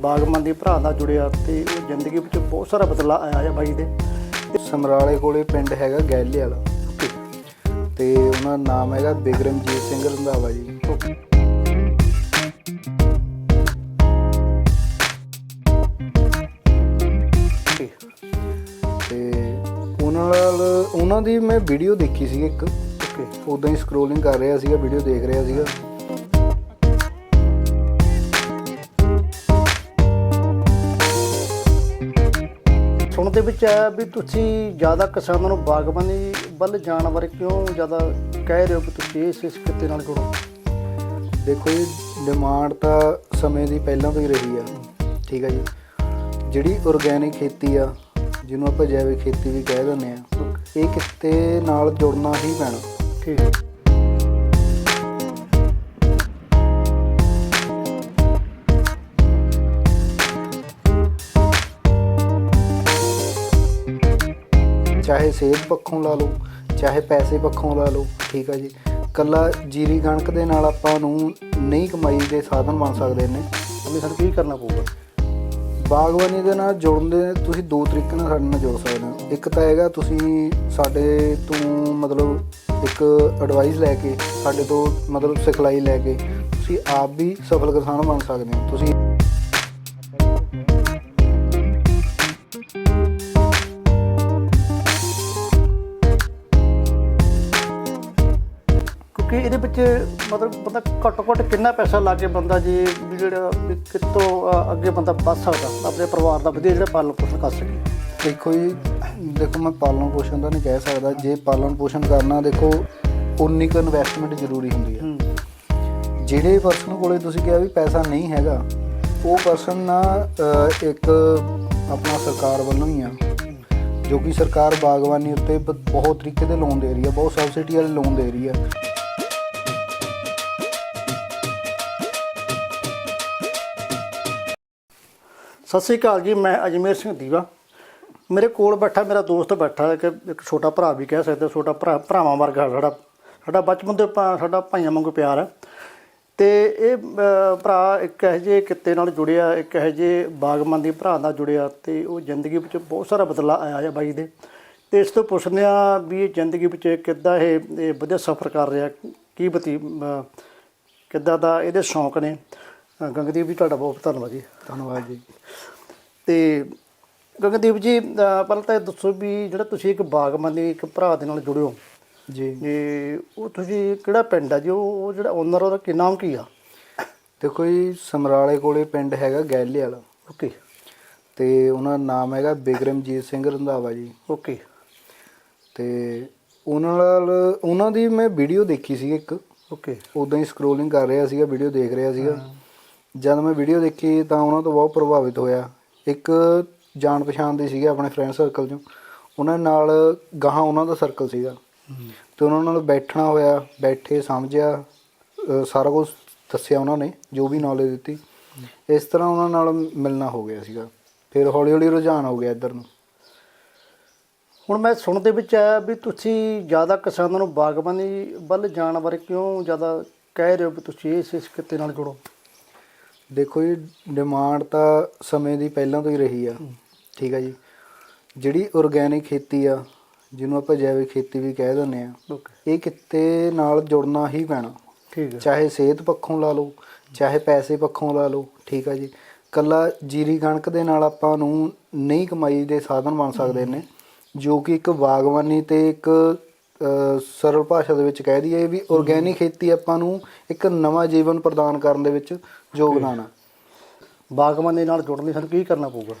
ਬਾਗਮਨ ਭਰਾ ਨਾਲ ਜੁੜਿਆ ਤੇ ਉਹ ਜ਼ਿੰਦਗੀ ਵਿੱਚ ਬਹੁਤ ਸਾਰਾ ਬਦਲਾਅ ਆਇਆ ਹੈ ਬਾਈ ਦੇ। ਸਮਰਾਲੇ ਕੋਲੇ ਪਿੰਡ ਹੈਗਾ ਗੈਲੇ ਵਾਲਾ। ਤੇ ਉਹਨਾਂ ਦਾ ਨਾਮ ਹੈਗਾ ਬਿਗਰਮਜੀਤ ਸਿੰਘ ਰੰਧਾਵਾ ਜੀ। ਤੇ ਉਹਨਾਂ ਨਾਲ ਉਹਨਾਂ ਦੀ ਮੈਂ ਵੀਡੀਓ ਦੇਖੀ ਸੀ ਇੱਕ। ਓਕੇ ਉਦਾਂ ਹੀ ਸਕਰੋਲਿੰਗ ਕਰ ਰਿਹਾ ਸੀਗਾ ਵੀਡੀਓ ਦੇਖ ਰਿਹਾ ਸੀਗਾ। ਦੇ ਵਿੱਚ ਆਇਆ ਵੀ ਤੁਸੀਂ ਜ਼ਿਆਦਾ ਕਿਸਾਨਾਂ ਨੂੰ ਬਾਗਬਾਨੀ ਵੱਲ ਜਾਣ ਬਾਰੇ ਕਿਉਂ ਜ਼ਿਆਦਾ ਕਹਿ ਰਹੇ ਹੋ ਕਿ ਤੁਸੀਂ ਇਸ ਇਸ ਕਿੱਤੇ ਨਾਲ ਜੁੜੋ? ਦੇਖੋ ਜੀ ਡਿਮਾਂਡ ਤਾਂ ਸਮੇਂ ਦੀ ਪਹਿਲਾਂ ਤੋਂ ਹੀ ਰਹੀ ਆ। ਠੀਕ ਆ ਜੀ। ਜਿਹੜੀ ਆਰਗੈਨਿਕ ਖੇਤੀ ਆ ਜਿਹਨੂੰ ਆਪਾਂ ਜੈਵਿਕ ਖੇਤੀ ਵੀ ਕਹਿ ਦਿੰਦੇ ਆ ਇਹ ਕਿੱਤੇ ਨਾਲ ਜੁੜਨਾ ਹੀ ਪੈਣਾ। ਠੀਕ। ਹੈ ਚਾਹੇ ਸਿਹਤ ਪੱਖੋਂ ਲਾ ਲਓ, ਚਾਹੇ ਪੈਸੇ ਪੱਖੋਂ ਲਾ ਲਓ, ਠੀਕ ਆ ਜੀ। ਕੱਲਾ ਜੀਰੀ ਕਣਕ ਦੇ ਨਾਲ ਆਪਾਂ ਨੂੰ ਨਹੀਂ ਕਮਾਈ ਦੇ ਸਾਧਨ ਬਣ ਸਕਦੇ ਨੇ। ਅਮੀ ਸਾਨੂੰ ਕੀ ਕਰਨਾ ਪਊਗਾ? ਬਾਗਬਾਨੀ ਦੇ ਨਾਲ ਜੁੜਨ ਦੇ, ਤੁਸੀਂ ਦੋ ਤਰੀਕੇ ਨਾਲ ਸਾਡੇ ਨਾਲ ਜੁੜ ਸਕਦੇ ਹੋ। ਇੱਕ ਤਾਂ ਹੈਗਾ ਤੁਸੀਂ ਸਾਡੇ ਤੋਂ ਮਤਲਬ ਇੱਕ ਐਡਵਾਈਸ ਲੈ ਕੇ, ਸਾਡੇ ਤੋਂ ਮਤਲਬ ਸਿਖਲਾਈ ਲੈ ਕੇ, ਤੁਸੀਂ ਆਪ ਵੀ ਸਫਲ ਕਿਸਾਨ ਬਣ ਸਕਦੇ ਹੋ। ਤੁਸੀਂ ਕਿਉਂਕਿ ਇਹਦੇ ਵਿੱਚ ਮਤਲਬ ਬੰਦਾ ਘੱਟੋ ਘੱਟ ਕਿੰਨਾ ਪੈਸਾ ਲਾ ਕੇ ਬੰਦਾ ਜੀ ਵੀ ਜਿਹੜਾ ਵੀ ਕਿਤੋਂ ਅ, ਅੱਗੇ ਬੰਦਾ ਵੱਧ ਸਕਦਾ ਆਪਣੇ ਪਰਿਵਾਰ ਦਾ ਵਧੀਆ ਜਿਹੜਾ ਪਾਲਣ ਪੋਸ਼ਣ ਕਰ ਸਕੇ? ਦੇਖੋ ਜੀ ਦੇਖੋ ਮੈਂ ਪਾਲਣ ਪੋਸ਼ਣ ਦਾ ਨਹੀਂ ਕਹਿ ਸਕਦਾ। ਜੇ ਪਾਲਣ ਪੋਸ਼ਣ ਕਰਨਾ ਦੇਖੋ ਉਨੀ ਕੁ ਇਨਵੈਸਟਮੈਂਟ ਜ਼ਰੂਰੀ ਹੁੰਦੀ ਹੈ। ਹੂੰ। ਜਿਹੜੇ ਪਰਸਨ ਕੋਲੇ ਤੁਸੀਂ ਕਿਹਾ ਵੀ ਪੈਸਾ ਨਹੀਂ ਹੈਗਾ ਉਹ ਪਰਸਨ ਨਾ ਇੱਕ ਆਪਣਾ ਸਰਕਾਰ ਵੱਲੋਂ ਹੀ ਆ ਜੋ ਕਿ ਸਰਕਾਰ ਬਾਗਬਾਨੀ ਉੱਤੇ ਬ- ਬਹੁਤ ਤਰੀਕੇ ਦੇ ਲੋਨ ਦੇ ਰਹੀ ਹੈ ਬਹੁਤ ਸਬਸਿਡੀ ਵਾਲੇ ਲੋਨ ਦੇ ਰਹੀ ਹੈ। ਸਤਿ ਸ੍ਰੀ ਅਕਾਲ ਜੀ ਮੈਂ ਅਜਮੇਰ ਸਿੰਘ ਦੀਵਾ। ਮੇਰੇ ਕੋਲ ਬੈਠਾ ਮੇਰਾ ਦੋਸਤ ਬੈਠਾ ਇੱਕ ਇੱਕ ਛੋਟਾ ਭਰਾ ਵੀ ਕਹਿ ਸਕਦੇ ਹੋ, ਛੋਟਾ ਭਰਾ ਭਰਾਵਾਂ ਵਰਗਾ ਸਾਡਾ ਸਾਡਾ ਬਚਪਨ ਤੋਂ ਆਪਾਂ- ਸਾਡਾ ਭਾਈਆਂ ਵਾਂਗੂ ਪਿਆਰ ਹੈ। ਤੇ ਇਹ ਭਰਾ ਇੱਕ ਇਹੋ ਜਿਹੇ ਕਿੱਤੇ ਨਾਲ ਜੁੜਿਆ ਇੱਕ ਇਹੋ ਜਿਹੇ ਬਾਗਮਨ ਭਰਾ ਨਾਲ ਜੁੜਿਆ ਤੇ ਉਹ ਜ਼ਿੰਦਗੀ ਵਿੱਚ ਬਹੁਤ ਸਾਰਾ ਬਦਲਾਅ ਆਇਆ ਹੈ ਬਾਈ ਦੇ। ਤੇ ਇਸ ਤੋਂ ਪੁੱਛਦੇ ਆ ਵੀ ਇਹ ਜ਼ਿੰਦਗੀ ਵਿੱਚ ਕਿੱਦਾਂ ਇਹ ਇਹ ਵਧੀਆ ਸਫ਼ਰ ਕਰ ਰਿਹਾ ਕੀ ਬਤੀ ਕਿੱਦਾਂ ਦਾ ਇਹਦੇ ਸ਼ੌਂਕ ਨੇ। ਅਹ, ਗੰਗਦੀਪ ਜੀ ਤੁਹਾਡਾ ਬਹੁਤ ਧੰਨਵਾਦ ਜੀ। ਧੰਨਵਾਦ ਜੀ। ਤੇ ਗਗਨਦੀਪ ਜੀ ਪਹਿਲਾਂ ਤਾਂ ਇਹ ਦੱਸੋ ਵੀ ਜਿਹੜਾ ਤੁਸੀਂ ਇੱਕ ਬਾਗਬਾਨੀ ਇੱਕ ਭਰਾ ਦੇ ਨਾਲ ਜੁੜੇ ਹੋ ਜੀ। ਤੇ ਉਹ ਤੁਸੀਂ ਕਿਹੜਾ ਪਿੰਡ ਆ ਜੀ? ਉਹ ਉਹ ਜਿਹੜਾ ਓਨਰ ਉਹਦਾ ਕੀ ਨਾਮ ਕੀ ਆ? ਦੇਖੋ ਜੀ ਸਮਰਾਲੇ ਕੋਲੇ ਪਿੰਡ ਹੈਗਾ ਗੈਲੇ ਵਾਲਾ ਓਕੇ। ਤੇ ਉਹਨਾਂ ਦਾ ਨਾਮ ਹੈਗਾ ਬਿਗਰਮਜੀਤ ਸਿੰਘ ਰੰਧਾਵਾ ਜੀ। ਓਕੇ। ਤੇ ਉਹਨਾਂ ਨਾਲ ਉਹਨਾਂ ਦੀ ਮੈਂ ਵੀਡੀਓ ਦੇਖੀ ਸੀ ਇੱਕ। ਓਕੇ। ਉਦਾਂ ਹੀ ਸਕਰੋਲਿੰਗ ਕਰ ਰਿਹਾ ਸੀਗਾ ਵੀਡੀਓ ਦੇਖ ਰਿਹਾ ਸੀਗਾ। ਜਦ ਮੈਂ ਵੀਡੀਓ ਦੇਖੀ ਤਾਂ ਉਹਨਾਂ ਤੋਂ ਬਹੁਤ ਪ੍ਰਭਾਵਿਤ ਹੋਇਆ। ਇੱਕ ਜਾਣ ਪਛਾਣ ਦੇ ਸੀਗੇ ਆਪਣੇ ਫਰੈਂਡ ਸਰਕਲ ਚੋਂ। ਉਹਨਾਂ ਨਾਲ ਗਾਹਾਂ ਉਹਨਾਂ ਦਾ ਸਰਕਲ ਸੀਗਾ। ਤੇ ਉਹਨਾਂ ਨਾਲ ਬੈਠਣਾ ਹੋਇਆ, ਬੈਠੇ, ਸਮਝਿਆ ਸਾਰਾ ਕੁਝ ਦੱਸਿਆ ਉਹਨਾਂ ਨੇ, ਜੋ ਵੀ ਨੌਲੇਜ ਦਿੱਤੀ। ਇਸ ਤਰ੍ਹਾਂ ਉਹਨਾਂ ਨਾਲ ਮਿਲਣਾ ਹੋ ਗਿਆ ਸੀਗਾ। ਫਿਰ ਹੌਲੀ ਹੌਲੀ ਰੁਝਾਨ ਹੋ ਗਿਆ ਇੱਧਰ ਨੂੰ। ਹੁਣ ਮੈਂ ਸੁਣ ਦੇ ਵਿੱਚ ਆਇਆ ਵੀ ਤੁਸੀਂ ਜ਼ਿਆਦਾ ਕਿਸਾਨਾਂ ਨੂੰ ਬਾਗਬਾਨੀ ਵੱਲ ਜਾਣ ਬਾਰੇ ਕਿਉਂ ਜ਼ਿਆਦਾ ਕਹਿ ਰਹੇ ਹੋ ਵੀ ਤੁਸੀਂ ਇਸ ਇਸ ਕਿੱਤੇ ਨਾਲ ਜੁੜੋ? ਦੇਖੋ ਜੀ ਡਿਮਾਂਡ ਤਾਂ ਸਮੇਂ ਦੀ ਪਹਿਲਾਂ ਤੋਂ ਹੀ ਰਹੀ ਆ। ਠੀਕ ਆ ਜੀ। ਜਿਹੜੀ ਆਰਗੈਨਿਕ ਖੇਤੀ ਆ ਜਿਹਨੂੰ ਆਪਾਂ ਜੈਵਿਕ ਖੇਤੀ ਵੀ ਕਹਿ ਦਿੰਦੇ ਆ ਇਹ ਕਿੱਤੇ ਨਾਲ ਜੁੜਨਾ ਹੀ ਪੈਣਾ। ਠੀਕ ਹੈ ਚਾਹੇ ਸਿਹਤ ਪੱਖੋਂ ਲਾ ਲਓ ਚਾਹੇ ਪੈਸੇ ਪੱਖੋਂ ਲਾ ਲਓ ਠੀਕ ਆ ਜੀ। ਕੱਲਾ ਜੀਰੀ ਕਣਕ ਦੇ ਨਾਲ ਆਪਾਂ ਨੂੰ ਨਹੀਂ ਕਮਾਈ ਦੇ ਸਾਧਨ ਬਣ ਸਕਦੇ ਨੇ ਜੋ ਕਿ ਇੱਕ ਬਾਗਬਾਨੀ ਤੇ ਇੱਕ ਸਰਲ ਭਾਸ਼ਾ ਦੇ ਵਿੱਚ ਕਹਿ ਦਈਏ ਵੀ ਆਰਗੈਨਿਕ ਖੇਤੀ ਆਪਾਂ ਨੂੰ ਇੱਕ ਨਵਾਂ ਜੀਵਨ ਪ੍ਰਦਾਨ ਕਰਨ ਦੇ ਵਿੱਚ ਯੋਗਦਾਨ ਆ ਬਾਗਬਾਨੀ ਨਾਲ ਜੁੜਨ ਲਈ ਸਾਨੂੰ ਕੀ ਕਰਨਾ ਪਊਗਾ?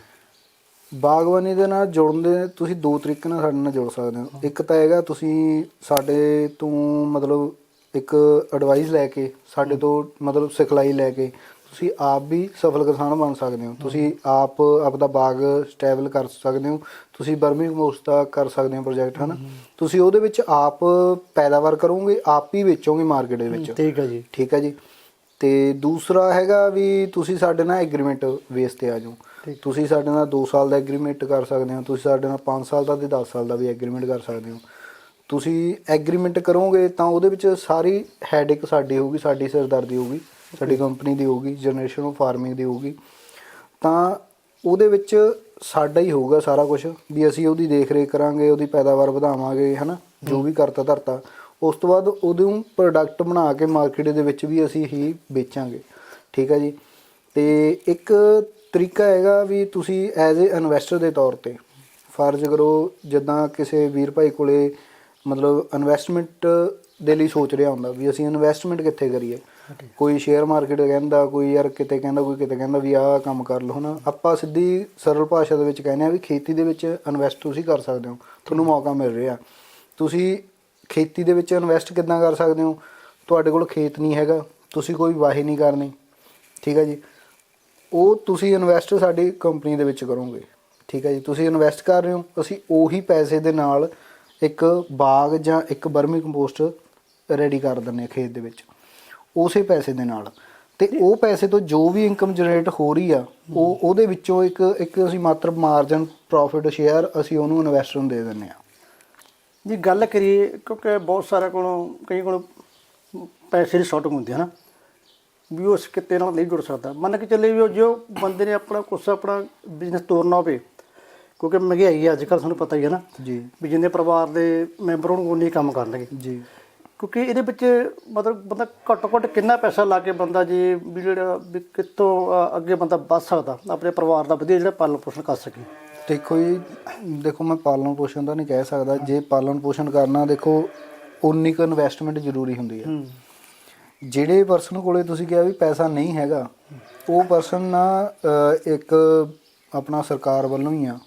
ਬਾਗਬਾਨੀ ਦੇ ਨਾਲ ਜੁੜਨ ਦੇ ਤੁਸੀਂ ਦੋ ਤਰੀਕੇ ਨਾਲ ਸਾਡੇ ਨਾਲ ਜੁੜ ਸਕਦੇ ਹੋ। ਇੱਕ ਤਾਂ ਹੈਗਾ ਤੁਸੀਂ ਸਾਡੇ ਤੋਂ ਮਤਲਬ ਇੱਕ ਐਡਵਾਈਸ ਲੈ ਕੇ ਸਾਡੇ ਤੋਂ ਮਤਲਬ ਸਿਖਲਾਈ ਲੈ ਕੇ ਤੁਸੀਂ ਆਪ ਵੀ ਸਫਲ ਕਿਸਾਨ ਬਣ ਸਕਦੇ ਹੋ। ਤੁਸੀਂ ਆਪ ਆਪਦਾ ਬਾਗ ਸਟੇਬਲ ਕਰ ਸਕਦੇ ਹੋ। ਤੁਸੀਂ ਬਰਮੀ ਕੰਪੋਸਟ ਦਾ ਕਰ ਸਕਦੇ ਹੋ ਪ੍ਰੋਜੈਕਟ ਹਨਾ? ਤੁਸੀਂ ਉਹਦੇ ਵਿੱਚ ਆਪ ਪੈਦਾਵਾਰ ਕਰੋਗੇ ਆਪ ਹੀ ਵੇਚੋਗੇ ਮਾਰਕੀਟ ਦੇ ਵਿੱਚ। ਠੀਕ ਹੈ ਜੀ। ਠੀਕ ਹੈ ਜੀ। ਤੇ ਦੂਸਰਾ ਹੈਗਾ ਵੀ ਤੁਸੀਂ ਸਾਡੇ ਨਾਲ ਐਗਰੀਮੈਂਟ ਬੇਸ ਤੇ ਆ ਜਾਓ। ਤੁਸੀਂ ਸਾਡੇ ਨਾਲ 2 ਸਾਲ ਦਾ ਐਗਰੀਮੈਂਟ ਕਰ ਸਕਦੇ ਹੋ। ਤੁਸੀਂ ਸਾਡੇ ਨਾਲ 5 ਸਾਲ ਦਾ ਤੇ 10 ਸਾਲ ਦਾ ਵੀ ਐਗਰੀਮੈਂਟ ਕਰ ਸਕਦੇ ਹੋ। ਤੁਸੀਂ ਐਗਰੀਮੈਂਟ ਕਰੋਗੇ ਤਾਂ ਉਹਦੇ ਵਿੱਚ ਸਾਰੀ ਹੈਡਿਕ ਸਾਡੀ ਹੋਊਗੀ ਸਾਡੀ ਸਿਰਦਰਦੀ ਹੋਊਗੀ। ਸਾਡੀ ਕੰਪਨੀ ਦੀ ਹੋਊਗੀ ਜਨਰੇਸ਼ਨ ਆਫ ਫਾਰਮਿੰਗ ਦੀ ਹੋਊਗੀ। ਤਾਂ ਉਹਦੇ ਵਿੱਚ ਸਾਡਾ ਹੀ ਹੋਊਗਾ ਸਾਰਾ ਕੁਝ ਵੀ ਅਸੀਂ ਉਹਦੀ ਦੇਖ ਰੇਖ ਕਰਾਂਗੇ, ਉਹਦੀ ਪੈਦਾਵਾਰ ਵਧਾਵਾਂਗੇ, ਹਨਾ, ਜੋ ਵੀ ਕਰਤਾ ਧਰਤਾ। ਉਸ ਤੋਂ ਬਾਅਦ ਉਹਨੂੰ ਪ੍ਰੋਡਕਟ ਬਣਾ ਕੇ ਮਾਰਕੀਟ ਦੇ ਵਿੱਚ ਵੀ ਅਸੀਂ ਹੀ ਵੇਚਾਂਗੇ। ਠੀਕ ਹੈ ਜੀ? ਤੇ ਇੱਕ ਤਰੀਕਾ ਹੈਗਾ ਵੀ ਤੁਸੀਂ ਐਜ਼ ਅ ਇਨਵੈਸਟਰ ਦੇ ਤੌਰ ਤੇ ਫਰਜ਼ ਕਰੋ, ਜਿੱਦਾਂ ਕਿਸੇ ਵੀਰ ਭਾਈ ਕੋਲੇ ਮਤਲਬ ਇਨਵੈਸਟਮੈਂਟ ਦੇ ਲਈ ਸੋਚ ਰਿਹਾ ਹੁੰਦਾ ਵੀ ਅਸੀਂ ਇਨਵੈਸਟਮੈਂਟ ਕਿੱਥੇ ਕਰੀਏ। ਕੋਈ ਸ਼ੇਅਰ ਮਾਰਕੀਟ ਕਹਿੰਦਾ, ਕੋਈ ਯਾਰ ਕਿਤੇ ਕਹਿੰਦਾ, ਕੋਈ ਕਿਤੇ ਕਹਿੰਦਾ ਵੀ ਆਹ ਕੰਮ ਕਰ ਲਓ, ਹਨਾ। ਆਪਾਂ ਸਿੱਧੀ ਸਰਲ ਭਾਸ਼ਾ ਦੇ ਵਿੱਚ ਕਹਿੰਦੇ ਆ ਵੀ ਖੇਤੀ ਦੇ ਵਿੱਚ ਇਨਵੈਸਟ ਤੁਸੀਂ ਕਰ ਸਕਦੇ ਹੋ। ਤੁਹਾਨੂੰ ਮੌਕਾ ਮਿਲ ਰਿਹਾ। ਤੁਸੀਂ ਖੇਤੀ ਦੇ ਵਿੱਚ ਇਨਵੈਸਟ ਕਿੱਦਾਂ ਕਰ ਸਕਦੇ ਹੋ? ਤੁਹਾਡੇ ਕੋਲ ਖੇਤ ਨਹੀਂ ਹੈਗਾ, ਤੁਸੀਂ ਕੋਈ ਵਾਹੀ ਨਹੀਂ ਕਰਨੀ, ਠੀਕ ਹੈ ਜੀ? ਉਹ ਤੁਸੀਂ ਇਨਵੈਸਟ ਸਾਡੀ ਕੰਪਨੀ ਦੇ ਵਿੱਚ ਕਰੋਗੇ, ਠੀਕ ਹੈ ਜੀ? ਤੁਸੀਂ ਇਨਵੈਸਟ ਕਰ ਰਹੇ ਹੋ, ਅਸੀਂ ਉਹੀ ਪੈਸੇ ਦੇ ਨਾਲ ਇੱਕ ਬਾਗ ਜਾਂ ਇੱਕ ਬਰਮੀ ਕੰਪੋਸਟ ਰੈਡੀ ਕਰ ਦਿੰਦੇ ਹਾਂ ਖੇਤ ਦੇ ਵਿੱਚ। ਉਸੇ ਪੈਸੇ ਦੇ ਨਾਲ। ਤੇ ਉਹ ਪੈਸੇ ਤੋਂ ਜੋ ਵੀ ਇਨਕਮ ਜਨਰੇਟ ਹੋ ਰਹੀ ਆ ਉਹ ਉਹਦੇ ਵਿੱਚੋਂ ਇੱਕ ਇੱਕ ਅਸੀਂ ਮਾਤਰ ਮਾਰਜਨ ਪ੍ਰੋਫਿਟ ਸ਼ੇਅਰ ਅਸੀਂ ਉਹਨੂੰ ਇਨਵੈਸਟਰ ਨੂੰ ਦੇ ਦਿੰਦੇ ਆ। ਜੀ ਗੱਲ ਕਰੀਏ ਕਿਉਂਕਿ ਬਹੁਤ ਸਾਰਿਆਂ ਕੋਲੋਂ ਕਈ ਕੋਲ ਪੈਸੇ ਦੀ ਸ਼ਾਰਟਿੰਗ ਹੁੰਦੀ ਹੈ ਨਾ ਵੀ ਉਸ ਕਿਤੇ ਨਾਲ ਨਹੀਂ ਜੁੜ ਸਕਦਾ। ਮੰਨ ਕੇ ਚੱਲੇ ਵੀ ਉਹ ਜੋ ਬੰਦੇ ਨੇ ਆਪਣਾ ਕੁਛ ਆਪਣਾ ਬਿਜ਼ਨਸ ਤੋਰਨਾ ਹੋਵੇ ਕਿਉਂਕਿ ਮਹਿੰਗਾਈ ਅੱਜ ਕੱਲ੍ਹ ਤੁਹਾਨੂੰ ਪਤਾ ਹੀ ਹੈ ਨਾ ਜੀ। ਵੀ ਜਿੰਨੇ ਪਰਿਵਾਰ ਦੇ ਮੈਂਬਰ ਹੋਣ ਉਨੇ ਹੀ ਕੰਮ ਕਰਨਗੇ। ਜੀ। ਕਿਉਂਕਿ ਇਹਦੇ ਵਿੱਚ ਮਤਲਬ ਬੰਦਾ ਘੱਟੋ ਘੱਟ ਕਿੰਨਾ ਪੈਸਾ ਲਾ ਕੇ ਬੰਦਾ ਜੇ ਵੀ ਜਿਹੜਾ ਵੀ ਕਿੱਥੋਂ ਅ, ਅੱਗੇ ਬੰਦਾ ਵੱਧ ਸਕਦਾ ਆਪਣੇ ਪਰਿਵਾਰ ਦਾ ਵਧੀਆ ਜਿਹੜਾ ਪਾਲਣ ਪੋਸ਼ਣ ਕਰ ਸਕੇ। ਦੇਖੋ ਜੀ ਦੇਖੋ ਮੈਂ ਪਾਲਣ ਪੋਸ਼ਣ ਦਾ ਨਹੀਂ ਕਹਿ ਸਕਦਾ। ਜੇ ਪਾਲਣ ਪੋਸ਼ਣ ਕਰਨਾ ਦੇਖੋ ਉਨੀ ਕੁ ਇਨਵੈਸਟਮੈਂਟ ਜ਼ਰੂਰੀ ਹੁੰਦੀ ਹੈ ਹੂੰ। ਜਿਹੜੇ ਪਰਸਨ ਕੋਲੇ ਤੁਸੀਂ ਕਿਹਾ ਵੀ ਪੈਸਾ ਨਹੀਂ ਹੈਗਾ ਉਹ ਪਰਸਨ ਨਾ ਇੱਕ ਆਪਣਾ ਸਰਕਾਰ ਵੱਲੋਂ ਹੀ ਆ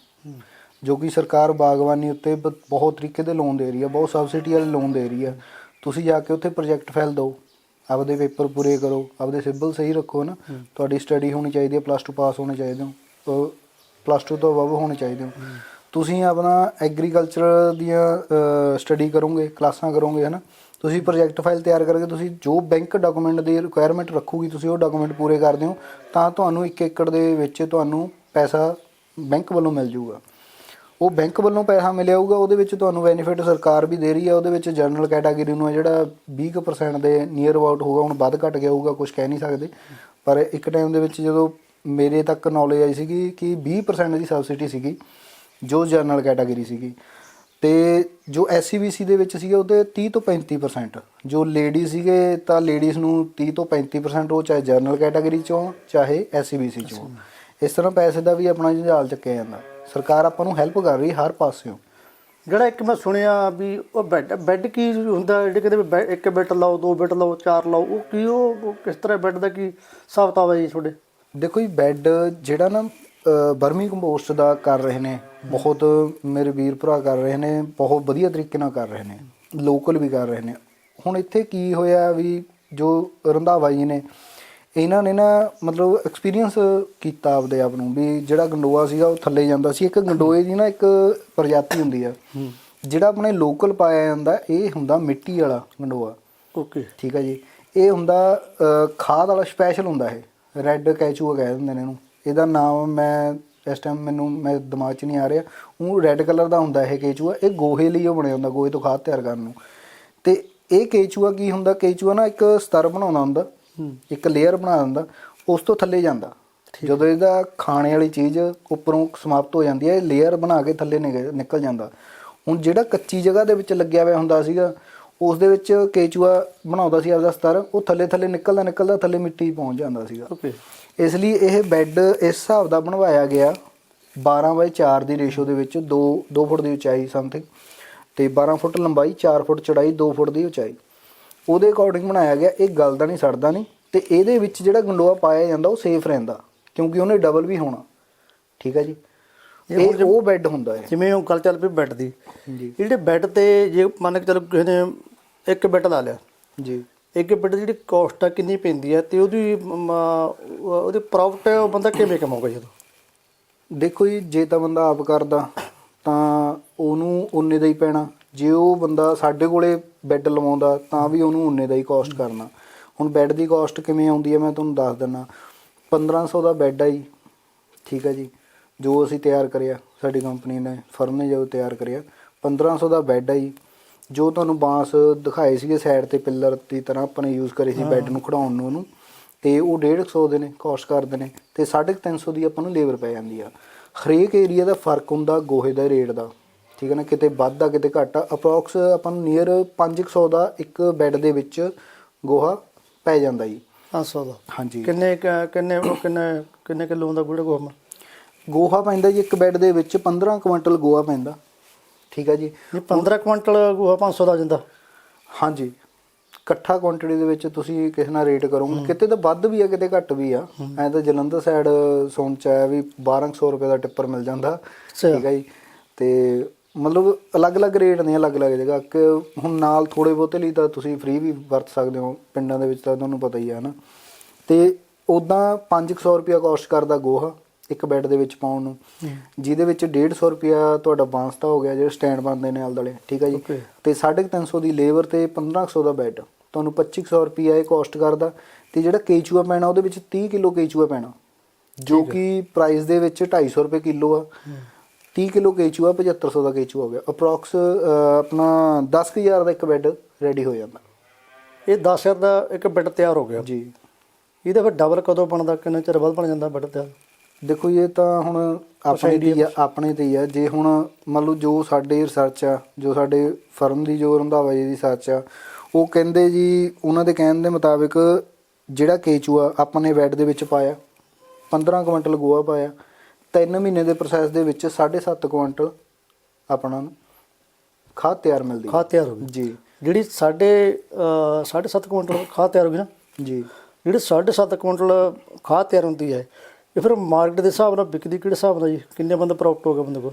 ਜੋ ਕਿ ਸਰਕਾਰ ਬਾਗਬਾਨੀ ਉੱਤੇ ਬ- ਬਹੁਤ ਤਰੀਕੇ ਦੇ ਲੋਨ ਦੇ ਰਹੀ ਆ ਬਹੁਤ ਸਬਸਿਡੀ ਵਾਲੇ ਲੋਨ ਦੇ ਰਹੀ ਆ। ਤੁਸੀਂ ਜਾ ਕੇ ਉੱਥੇ ਪ੍ਰੋਜੈਕਟ ਫਾਈਲ ਦਿਓ ਆਪਦੇ ਪੇਪਰ ਪੂਰੇ ਕਰੋ ਆਪਦੇ ਸਿਬਲ ਸਹੀ ਰੱਖੋ ਨਾ ਤੁਹਾਡੀ ਸਟੱਡੀ ਹੋਣੀ ਚਾਹੀਦੀ ਹੈ ਪਲੱਸ 2 ਪਾਸ ਹੋਣੇ ਚਾਹੀਦੇ ਹੋ ਪਲੱਸ 2 ਤੋਂ ਅਬਵ ਹੋਣੇ ਚਾਹੀਦੇ ਹੋ। ਤੁਸੀਂ ਆਪਣਾ ਐਗਰੀਕਲਚਰ ਦੀਆਂ ਸਟੱਡੀ ਕਰੋਗੇ ਕਲਾਸਾਂ ਕਰੋਗੇ ਹਨਾ? ਤੁਸੀਂ ਪ੍ਰੋਜੈਕਟ ਫਾਈਲ ਤਿਆਰ ਕਰਕੇ ਤੁਸੀਂ ਜੋ ਬੈਂਕ ਡਾਕੂਮੈਂਟ ਦੀ ਰਿਕੁਆਇਰਮੈਂਟ ਰੱਖੂਗੀ ਤੁਸੀਂ ਉਹ ਡਾਕੂਮੈਂਟ ਪੂਰੇ ਕਰਦੇ ਹੋ ਤਾਂ ਤੁਹਾਨੂੰ 1 ਏਕੜ ਦੇ ਵਿੱਚ ਤੁਹਾਨੂੰ ਪੈਸਾ ਬੈਂਕ ਵੱਲੋਂ ਮਿਲ ਜਾਊਗਾ। ਉਹ ਬੈਂਕ ਵੱਲੋਂ ਪੈਸਾ ਮਿਲਿਆ ਹੋਊਗਾ, ਉਹਦੇ ਵਿੱਚ ਤੁਹਾਨੂੰ ਬੈਨੀਫਿਟ ਸਰਕਾਰ ਵੀ ਦੇ ਰਹੀ ਹੈ, ਉਹਦੇ ਵਿੱਚ ਜਨਰਲ ਕੈਟਾਗਰੀ ਨੂੰ ਹੈ ਜਿਹੜਾ 20% ਦੇ ਨੀਅਰ ਅਬਾਊਟ ਹੋਊਗਾ, ਹੁਣ ਵੱਧ ਘਟ ਗਿਆ ਹੋਊਗਾ ਕੁਝ ਕਹਿ ਨਹੀਂ ਸਕਦੇ। ਪਰ ਇੱਕ ਟਾਈਮ ਦੇ ਵਿੱਚ ਜਦੋਂ ਮੇਰੇ ਤੱਕ ਨੌਲੇਜ ਆਈ ਸੀਗੀ ਕਿ 20% ਦੀ ਸਬਸਿਡੀ ਸੀਗੀ, ਜੋ ਜਨਰਲ ਕੈਟਾਗਰੀ ਸੀਗੀ, ਤੇ ਜੋ ਐਸਸੀਬੀਸੀ ਦੇ ਵਿੱਚ ਸੀਗੇ ਉਹਦੇ 30 ਤੋਂ 35% ਜੋ ਲੇਡੀ ਸੀਗੇ, ਤਾਂ ਲੇਡੀਜ਼ ਨੂੰ 30 ਤੋਂ 35% ਉਹ ਚਾਹੇ ਜਨਰਲ ਕੈਟਾਗਰੀ ਚੋਂ, ਚਾਹੇ ਐਸਸੀਬੀਸੀ ਚੋਂ। ਇਸ ਤਰ੍ਹਾਂ ਪੈਸੇ ਦਾ ਵੀ ਆਪਣਾ ਜੰਜਾਲ ਚੱਕਿਆ ਜਾਂਦਾ। ਸਰਕਾਰ ਆਪਾਂ ਨੂੰ ਹੈਲਪ ਕਰ ਰਹੀ ਹਰ ਪਾਸਿਓਂ। ਜਿਹੜਾ ਇੱਕ ਮੈਂ ਸੁਣਿਆ ਵੀ ਉਹ ਬੈੱਡ ਬੈੱਡ ਕੀ ਹੁੰਦਾ ਜਿਹੜੇ ਕਹਿੰਦੇ ਇੱਕ ਬੈੱਡ ਲਾਓ ਦੋ ਬੈੱਡ ਲਾਓ ਚਾਰ ਲਾਓ ਉਹ ਕੀ ਉਹ ਕਿਸ ਤਰ੍ਹਾਂ ਬੈੱਡ ਦਾ ਕੀ ਹਿਸਾਬ ਕਿਤਾਬ ਹੈ ਜੀ ਤੁਹਾਡੇ? ਦੇਖੋ ਜੀ ਬੈੱਡ ਜਿਹੜਾ ਨਾ ਬਰਮੀ ਕੰਪੋਸਟ ਦਾ ਕਰ ਰਹੇ ਨੇ ਬਹੁਤ ਮੇਰੇ ਵੀਰ ਭਰਾ ਕਰ ਰਹੇ ਨੇ ਬਹੁਤ ਵਧੀਆ ਤਰੀਕੇ ਨਾਲ ਕਰ ਰਹੇ ਨੇ ਲੋਕਲ ਵੀ ਕਰ ਰਹੇ ਨੇ। ਹੁਣ ਇੱਥੇ ਕੀ ਹੋਇਆ ਵੀ ਜੋ ਰੰਧਾਵਾ ਜੀ ਨੇ ਇਹਨਾਂ ਨੇ ਨਾ ਮਤਲਬ ਐਕਸਪੀਰੀਅੰਸ ਕੀਤਾ ਆਪਦੇ ਆਪ ਨੂੰ ਵੀ ਜਿਹੜਾ ਗੰਡੋਆ ਸੀਗਾ ਉਹ ਥੱਲੇ ਜਾਂਦਾ ਸੀ। ਇੱਕ ਗੰਡੋਏ ਦੀ ਨਾ ਇੱਕ ਪ੍ਰਜਾਤੀ ਹੁੰਦੀ ਆ। ਜਿਹੜਾ ਆਪਣੇ ਲੋਕਲ ਪਾਇਆ ਜਾਂਦਾ ਇਹ ਹੁੰਦਾ ਮਿੱਟੀ ਵਾਲਾ ਗੰਡੋਆ। ਓਕੇ ਠੀਕ ਹੈ ਜੀ। ਇਹ ਹੁੰਦਾ ਖਾਦ ਵਾਲਾ ਸਪੈਸ਼ਲ ਹੁੰਦਾ ਇਹ। ਰੈੱਡ ਕੈਚੂਆ ਕਹਿ ਦਿੰਦੇ ਨੇ ਇਹਨੂੰ। ਇਹਦਾ ਨਾਮ ਮੈਂ ਇਸ ਟਾਈਮ ਮੈਨੂੰ ਮੈਂ ਦਿਮਾਗ 'ਚ ਨਹੀਂ ਆ ਰਿਹਾ। ਉਹ ਰੈੱਡ ਕਲਰ ਦਾ ਹੁੰਦਾ ਇਹ ਕੇਚੂਆ। ਇਹ ਗੋਹੇ ਲਈ ਉਹ ਬਣਿਆ ਹੁੰਦਾ ਗੋਹੇ ਤੋਂ ਖਾਦ ਤਿਆਰ ਕਰਨ ਨੂੰ। ਤੇ ਇਹ ਕੇਚੂਆ ਕੀ ਹੁੰਦਾ? ਕੇਚੂਆ ਨਾ ਇੱਕ ਸਤਰ ਬਣਾਉਂਦਾ ਹੁੰਦਾ। ਇੱਕ ਲੇਅਰ ਬਣਾ ਦਿੰਦਾ ਉਸ ਤੋਂ ਥੱਲੇ ਜਾਂਦਾ। ਜਦੋਂ ਇਹਦਾ ਖਾਣੇ ਵਾਲੀ ਚੀਜ਼ ਉੱਪਰੋਂ ਸਮਾਪਤ ਹੋ ਜਾਂਦੀ ਹੈ ਇਹ ਲੇਅਰ ਬਣਾ ਕੇ ਥੱਲੇ ਨਿਕਲ ਜਾਂਦਾ। ਹੁਣ ਜਿਹੜਾ ਕੱਚੀ ਜਗ੍ਹਾ ਦੇ ਵਿੱਚ ਲੱਗਿਆ ਹੋਇਆ ਹੁੰਦਾ ਸੀਗਾ ਉਸ ਦੇ ਵਿੱਚ ਕੇਚੂਆ ਬਣਾਉਂਦਾ ਸੀ ਆਪਦਾ ਸਤਰ ਉਹ ਥੱਲੇ ਥੱਲੇ ਨਿਕਲਦਾ ਨਿਕਲਦਾ ਥੱਲੇ ਮਿੱਟੀ ਪਹੁੰਚ ਜਾਂਦਾ ਸੀਗਾ। ਓਕੇ। ਇਸ ਲਈ ਇਹ ਬੈੱਡ ਇਸ ਹਿਸਾਬ ਦਾ ਬਣਵਾਇਆ ਗਿਆ 12 ਬਾਈ 4 ਦੀ ਰੇਸ਼ੋ ਦੇ ਵਿੱਚ 2 2 ਫੁੱਟ ਦੀ ਉਚਾਈ ਸਮਥਿੰਗ ਤੇ 12 ਫੁੱਟ ਲੰਬਾਈ 4 ਫੁੱਟ ਚੌੜਾਈ 2 ਫੁੱਟ ਦੀ ਉਚਾਈ। ਉਹਦੇ ਅਕੋਰਡਿੰਗ ਬਣਾਇਆ ਗਿਆ ਇਹ ਗਲਦਾ ਨਹੀਂ ਸੜਦਾ ਨਹੀਂ ਤੇ ਇਹਦੇ ਵਿੱਚ ਜਿਹੜਾ ਗੰਡੋਆ ਪਾਇਆ ਜਾਂਦਾ ਉਹ ਸੇਫ ਰਹਿੰਦਾ ਕਿਉਂਕਿ ਉਹਨੇ ਡਬਲ ਵੀ ਹੋਣਾ। ਠੀਕ ਹੈ ਜੀ? ਇਹ ਉਹ ਬੈੱਡ ਹੁੰਦਾ ਹੈ ਜਿਵੇਂ ਉਹ ਗੱਲ ਚੱਲ ਪਈ ਬੈੱਡ ਦੀ। ਜੀ। ਜਿਹੜੇ ਬੈੱਡ ਤੇ ਜੇ ਮੰਨ ਕੇ ਚੱਲ ਕਿਸੇ ਨੇ ਇੱਕ ਬੈੱਡ ਲਾ ਲਿਆ। ਜੀ। ਇੱਕ ਬੈੱਡ ਦੀ ਜਿਹੜੀ ਕਾਸਟ ਆ ਕਿੰਨੀ ਪੈਂਦੀ ਹੈ ਤੇ ਉਹਦੀ ਉਹਦੀ ਪ੍ਰੋਫਿਟ ਉਹ ਬੰਦਾ ਕਿਵੇਂ ਕਮਾਊਗਾ ਜਦੋਂ ਦੇਖੋ ਜੀ ਜੇ ਤਾਂ ਬੰਦਾ ਆਪ ਕਰਦਾ ਤਾਂ ਉਹਨੂੰ ਉਨੇ ਦਾ ਹੀ ਪੈਣਾ। ਜੇ ਉਹ ਬੰਦਾ ਸਾਡੇ ਕੋਲੇ ਬੈੱਡ ਲਵਾਉਂਦਾ ਤਾਂ ਵੀ ਉਹਨੂੰ ਉਨੇ ਦਾ ਹੀ ਕਾਸਟ ਕਰਨਾ। ਹੁਣ ਬੈੱਡ ਦੀ ਕਾਸਟ ਕਿਵੇਂ ਆਉਂਦੀ ਹੈ ਮੈਂ ਤੁਹਾਨੂੰ ਦੱਸ ਦਿੰਨਾ। 1500 ਦਾ ਬੈੱਡ ਆ ਜੀ ਠੀਕ ਹੈ ਜੀ। ਜੋ ਅਸੀਂ ਤਿਆਰ ਕਰਿਆ ਸਾਡੀ ਕੰਪਨੀ ਨੇ ਫਰਮ ਨੇ ਜੋ ਤਿਆਰ ਕਰਿਆ 1500 ਦਾ ਬੈੱਡ ਆ ਜੀ। ਜੋ ਤੁਹਾਨੂੰ ਬਾਂਸ ਦਿਖਾਏ ਸੀਗੇ ਸਾਈਡ ਤੇ ਪਿੱਲਰ ਦੀ ਤਰ੍ਹਾਂ ਆਪਾਂ ਨੇ ਯੂਜ਼ ਕਰੇ ਸੀ ਬੈੱਡ ਨੂੰ ਖੜਾਉਣ ਨੂੰ ਉਹਨੂੰ ਤੇ ਉਹ 150 ਦੇ ਨੇ ਕਾਸਟ ਕਰਦੇ ਨੇ ਤੇ 350 ਦੀ ਆਪਾਂ ਨੂੰ ਲੇਬਰ ਪੈ ਜਾਂਦੀ ਆ। ਹਰੇਕ ਏਰੀਆ ਦਾ ਫ਼ਰਕ ਹੁੰਦਾ ਗੋਹੇ ਦਾ ਰੇਟ ਦਾ। ਠੀਕ ਹੈ ਨਾ ਕਿਤੇ ਵੱਧ ਆ ਕਿਤੇ ਘੱਟ ਆ ਅਪਰੋਕਸ ਆਪਾਂ ਨੂੰ ਨੀਅਰ 500 ਦਾ ਇੱਕ ਬੈੱਡ ਦੇ ਵਿੱਚ ਗੋਹਾ ਪੈ ਜਾਂਦਾ ਜੀ। 500 ਦਾ। ਹਾਂਜੀ। ਕਿੰਨੇ ਕਿੰਨੇ ਕਿੰਨੇ ਕਿੰਨੇ ਕਿਲੋ ਹੁੰਦਾ ਗੁੜੇ ਗੋਹਮ ਗੋਹਾ ਪੈਂਦਾ ਜੀ ਇੱਕ ਬੈੱਡ ਦੇ ਵਿੱਚ 15 ਕੁਇੰਟਲ ਗੋਹਾ ਪੈਂਦਾ। ਠੀਕ ਹੈ ਜੀ। ਨਹੀਂ 15 ਕੁਇੰਟਲ ਗੋਹਾ 500 ਦਾ ਜਾਂਦਾ। ਹਾਂਜੀ। ਇਕੱਠਾ ਕੁਆਂਟੀਟੀ ਦੇ ਵਿੱਚ ਤੁਸੀਂ ਕਿਸੇ ਨਾਲ ਰੇਟ ਕਰੋਗੇ ਕਿਤੇ ਤਾਂ ਵੱਧ ਵੀ ਆ ਕਿਤੇ ਘੱਟ ਵੀ ਆ। ਐ ਤਾਂ ਜਲੰਧਰ ਸਾਈਡ ਸੁਣ ਚ ਆਇਆ ਵੀ 1200 ਰੁਪਏ ਦਾ ਟਿੱਪਰ ਮਿਲ ਜਾਂਦਾ। ਠੀਕ ਹੈ ਜੀ। ਤੇ ਮਤਲਬ ਅਲੱਗ-ਅਲੱਗ ਰੇਟ ਨੇ ਅਲੱਗ-ਅਲੱਗ ਜਗ੍ਹਾ। ਕਿ ਹੁਣ ਨਾਲ ਥੋੜੇ ਬਹੁਤੇ ਲਈ ਤਾਂ ਤੁਸੀਂ ਫ੍ਰੀ ਵੀ ਵਰਤ ਸਕਦੇ ਹੋ ਪਿੰਡਾਂ ਦੇ ਵਿੱਚ ਤਾਂ ਤੁਹਾਨੂੰ ਪਤਾ ਹੀ ਆ ਹਨਾ। ਤੇ ਉਦਾਂ 500 ਰੁਪਿਆ ਕਾਸਟ ਕਰਦਾ ਗੋਹਾ ਇੱਕ ਬੈੱਡ ਦੇ ਵਿੱਚ ਪਾਉਣ ਨੂੰ। ਜਿਹਦੇ ਵਿੱਚ 150 ਰੁਪਿਆ ਤੁਹਾਡਾ ਬਾਂਸ ਦਾ ਹੋ ਗਿਆ ਜਿਹੜੇ ਸਟੈਂਡ ਬਣਦੇ ਨੇ ਆਲੇ-ਦੁਆਲੇ ਠੀਕ ਹੈ ਜੀ. ਤੇ 350 ਦੀ ਲੇਬਰ ਤੇ 1500 ਦਾ ਬੈੱਡ ਤੁਹਾਨੂੰ 2500 ਰੁਪਿਆ ਇਹ ਕਾਸਟ ਕਰਦਾ। ਤੇ ਜਿਹੜਾ ਕੇਚੂਆ ਪੈਣਾ ਉਹਦੇ ਵਿੱਚ 30 ਕਿਲੋ ਕੇਚੂਆ ਪੈਣਾ। ਜੋ ਕਿ ਪ੍ਰਾਈਸ ਦੇ ਵਿੱਚ 250 ਰੁਪਏ ਕਿਲੋ ਆ। 30 ਕਿਲੋ ਕੇਚੂਆ 7500 ਦਾ ਕੇਚੂਆ ਹੋ ਗਿਆ। ਅਪਰੋਕਸ ਆਪਣਾ 10000 ਦਾ ਇੱਕ ਬੈੱਡ ਰੈਡੀ ਹੋ ਜਾਂਦਾ। ਇਹ 10000 ਦਾ ਇੱਕ ਬੈੱਡ ਤਿਆਰ ਹੋ ਗਿਆ? ਜੀ। ਇਹਦਾ ਫਿਰ ਡਬਲ ਕਦੋਂ ਬਣਦਾ? ਕਿੰਨੇ ਚਿਰ ਬਾਅਦ ਬਣ ਜਾਂਦਾ ਬੈੱਡ ਤਿਆਰ? ਦੇਖੋ ਇਹ ਤਾਂ ਹੁਣ ਆਪਣੇ ਆ ਆਪਣੇ ਤੇ ਹੀ ਆ। ਜੇ ਹੁਣ ਮੰਨ ਲਓ ਜੋ ਸਾਡੇ ਰਿਸਰਚ ਆ ਜੋ ਸਾਡੇ ਫਰਮ ਦੀ ਜੋ ਰੰਧਾਵਾ ਜੀ ਦੀ ਰਿਸਰਚ ਆ ਉਹ ਕਹਿੰਦੇ ਜੀ ਉਹਨਾਂ ਦੇ ਕਹਿਣ ਦੇ ਮੁਤਾਬਿਕ ਜਿਹੜਾ ਕੇਚੂਆ ਆਪਾਂ ਨੇ ਬੈੱਡ ਦੇ ਵਿੱਚ ਪਾਇਆ 15 ਕੁਇੰਟਲ ਗੋਆ ਪਾਇਆ 3 ਮਹੀਨੇ ਦੇ ਪ੍ਰੋਸੈਸ ਦੇ ਵਿੱਚ 7.5 ਕੁਇੰਟਲ ਆਪਣਾ ਖਾਦ ਤਿਆਰ ਮਿਲਦੀ ਹੈ। ਖਾਦ ਤਿਆਰ ਹੋ ਗਈ। ਜੀ। ਜਿਹੜੀ ਸਾਡੇ 7.5 ਕੁਇੰਟਲ ਖਾਦ ਤਿਆਰ ਹੋ ਗਈ ਨਾ? ਜੀ। ਜਿਹੜੀ 7.5 ਕੁਇੰਟਲ ਖਾਦ ਤਿਆਰ ਹੁੰਦੀ ਹੈ ਇਹ ਫਿਰ ਮਾਰਕੀਟ ਦੇ ਹਿਸਾਬ ਨਾਲ ਵਿਕਦੀ ਕਿਹੜੇ ਹਿਸਾਬ ਨਾਲ ਜੀ? ਕਿੰਨੇ ਬੰਦੇ ਪ੍ਰੋਡਕਟ ਹੋ ਗਏ ਬੰਦੇ ਕੋਲ?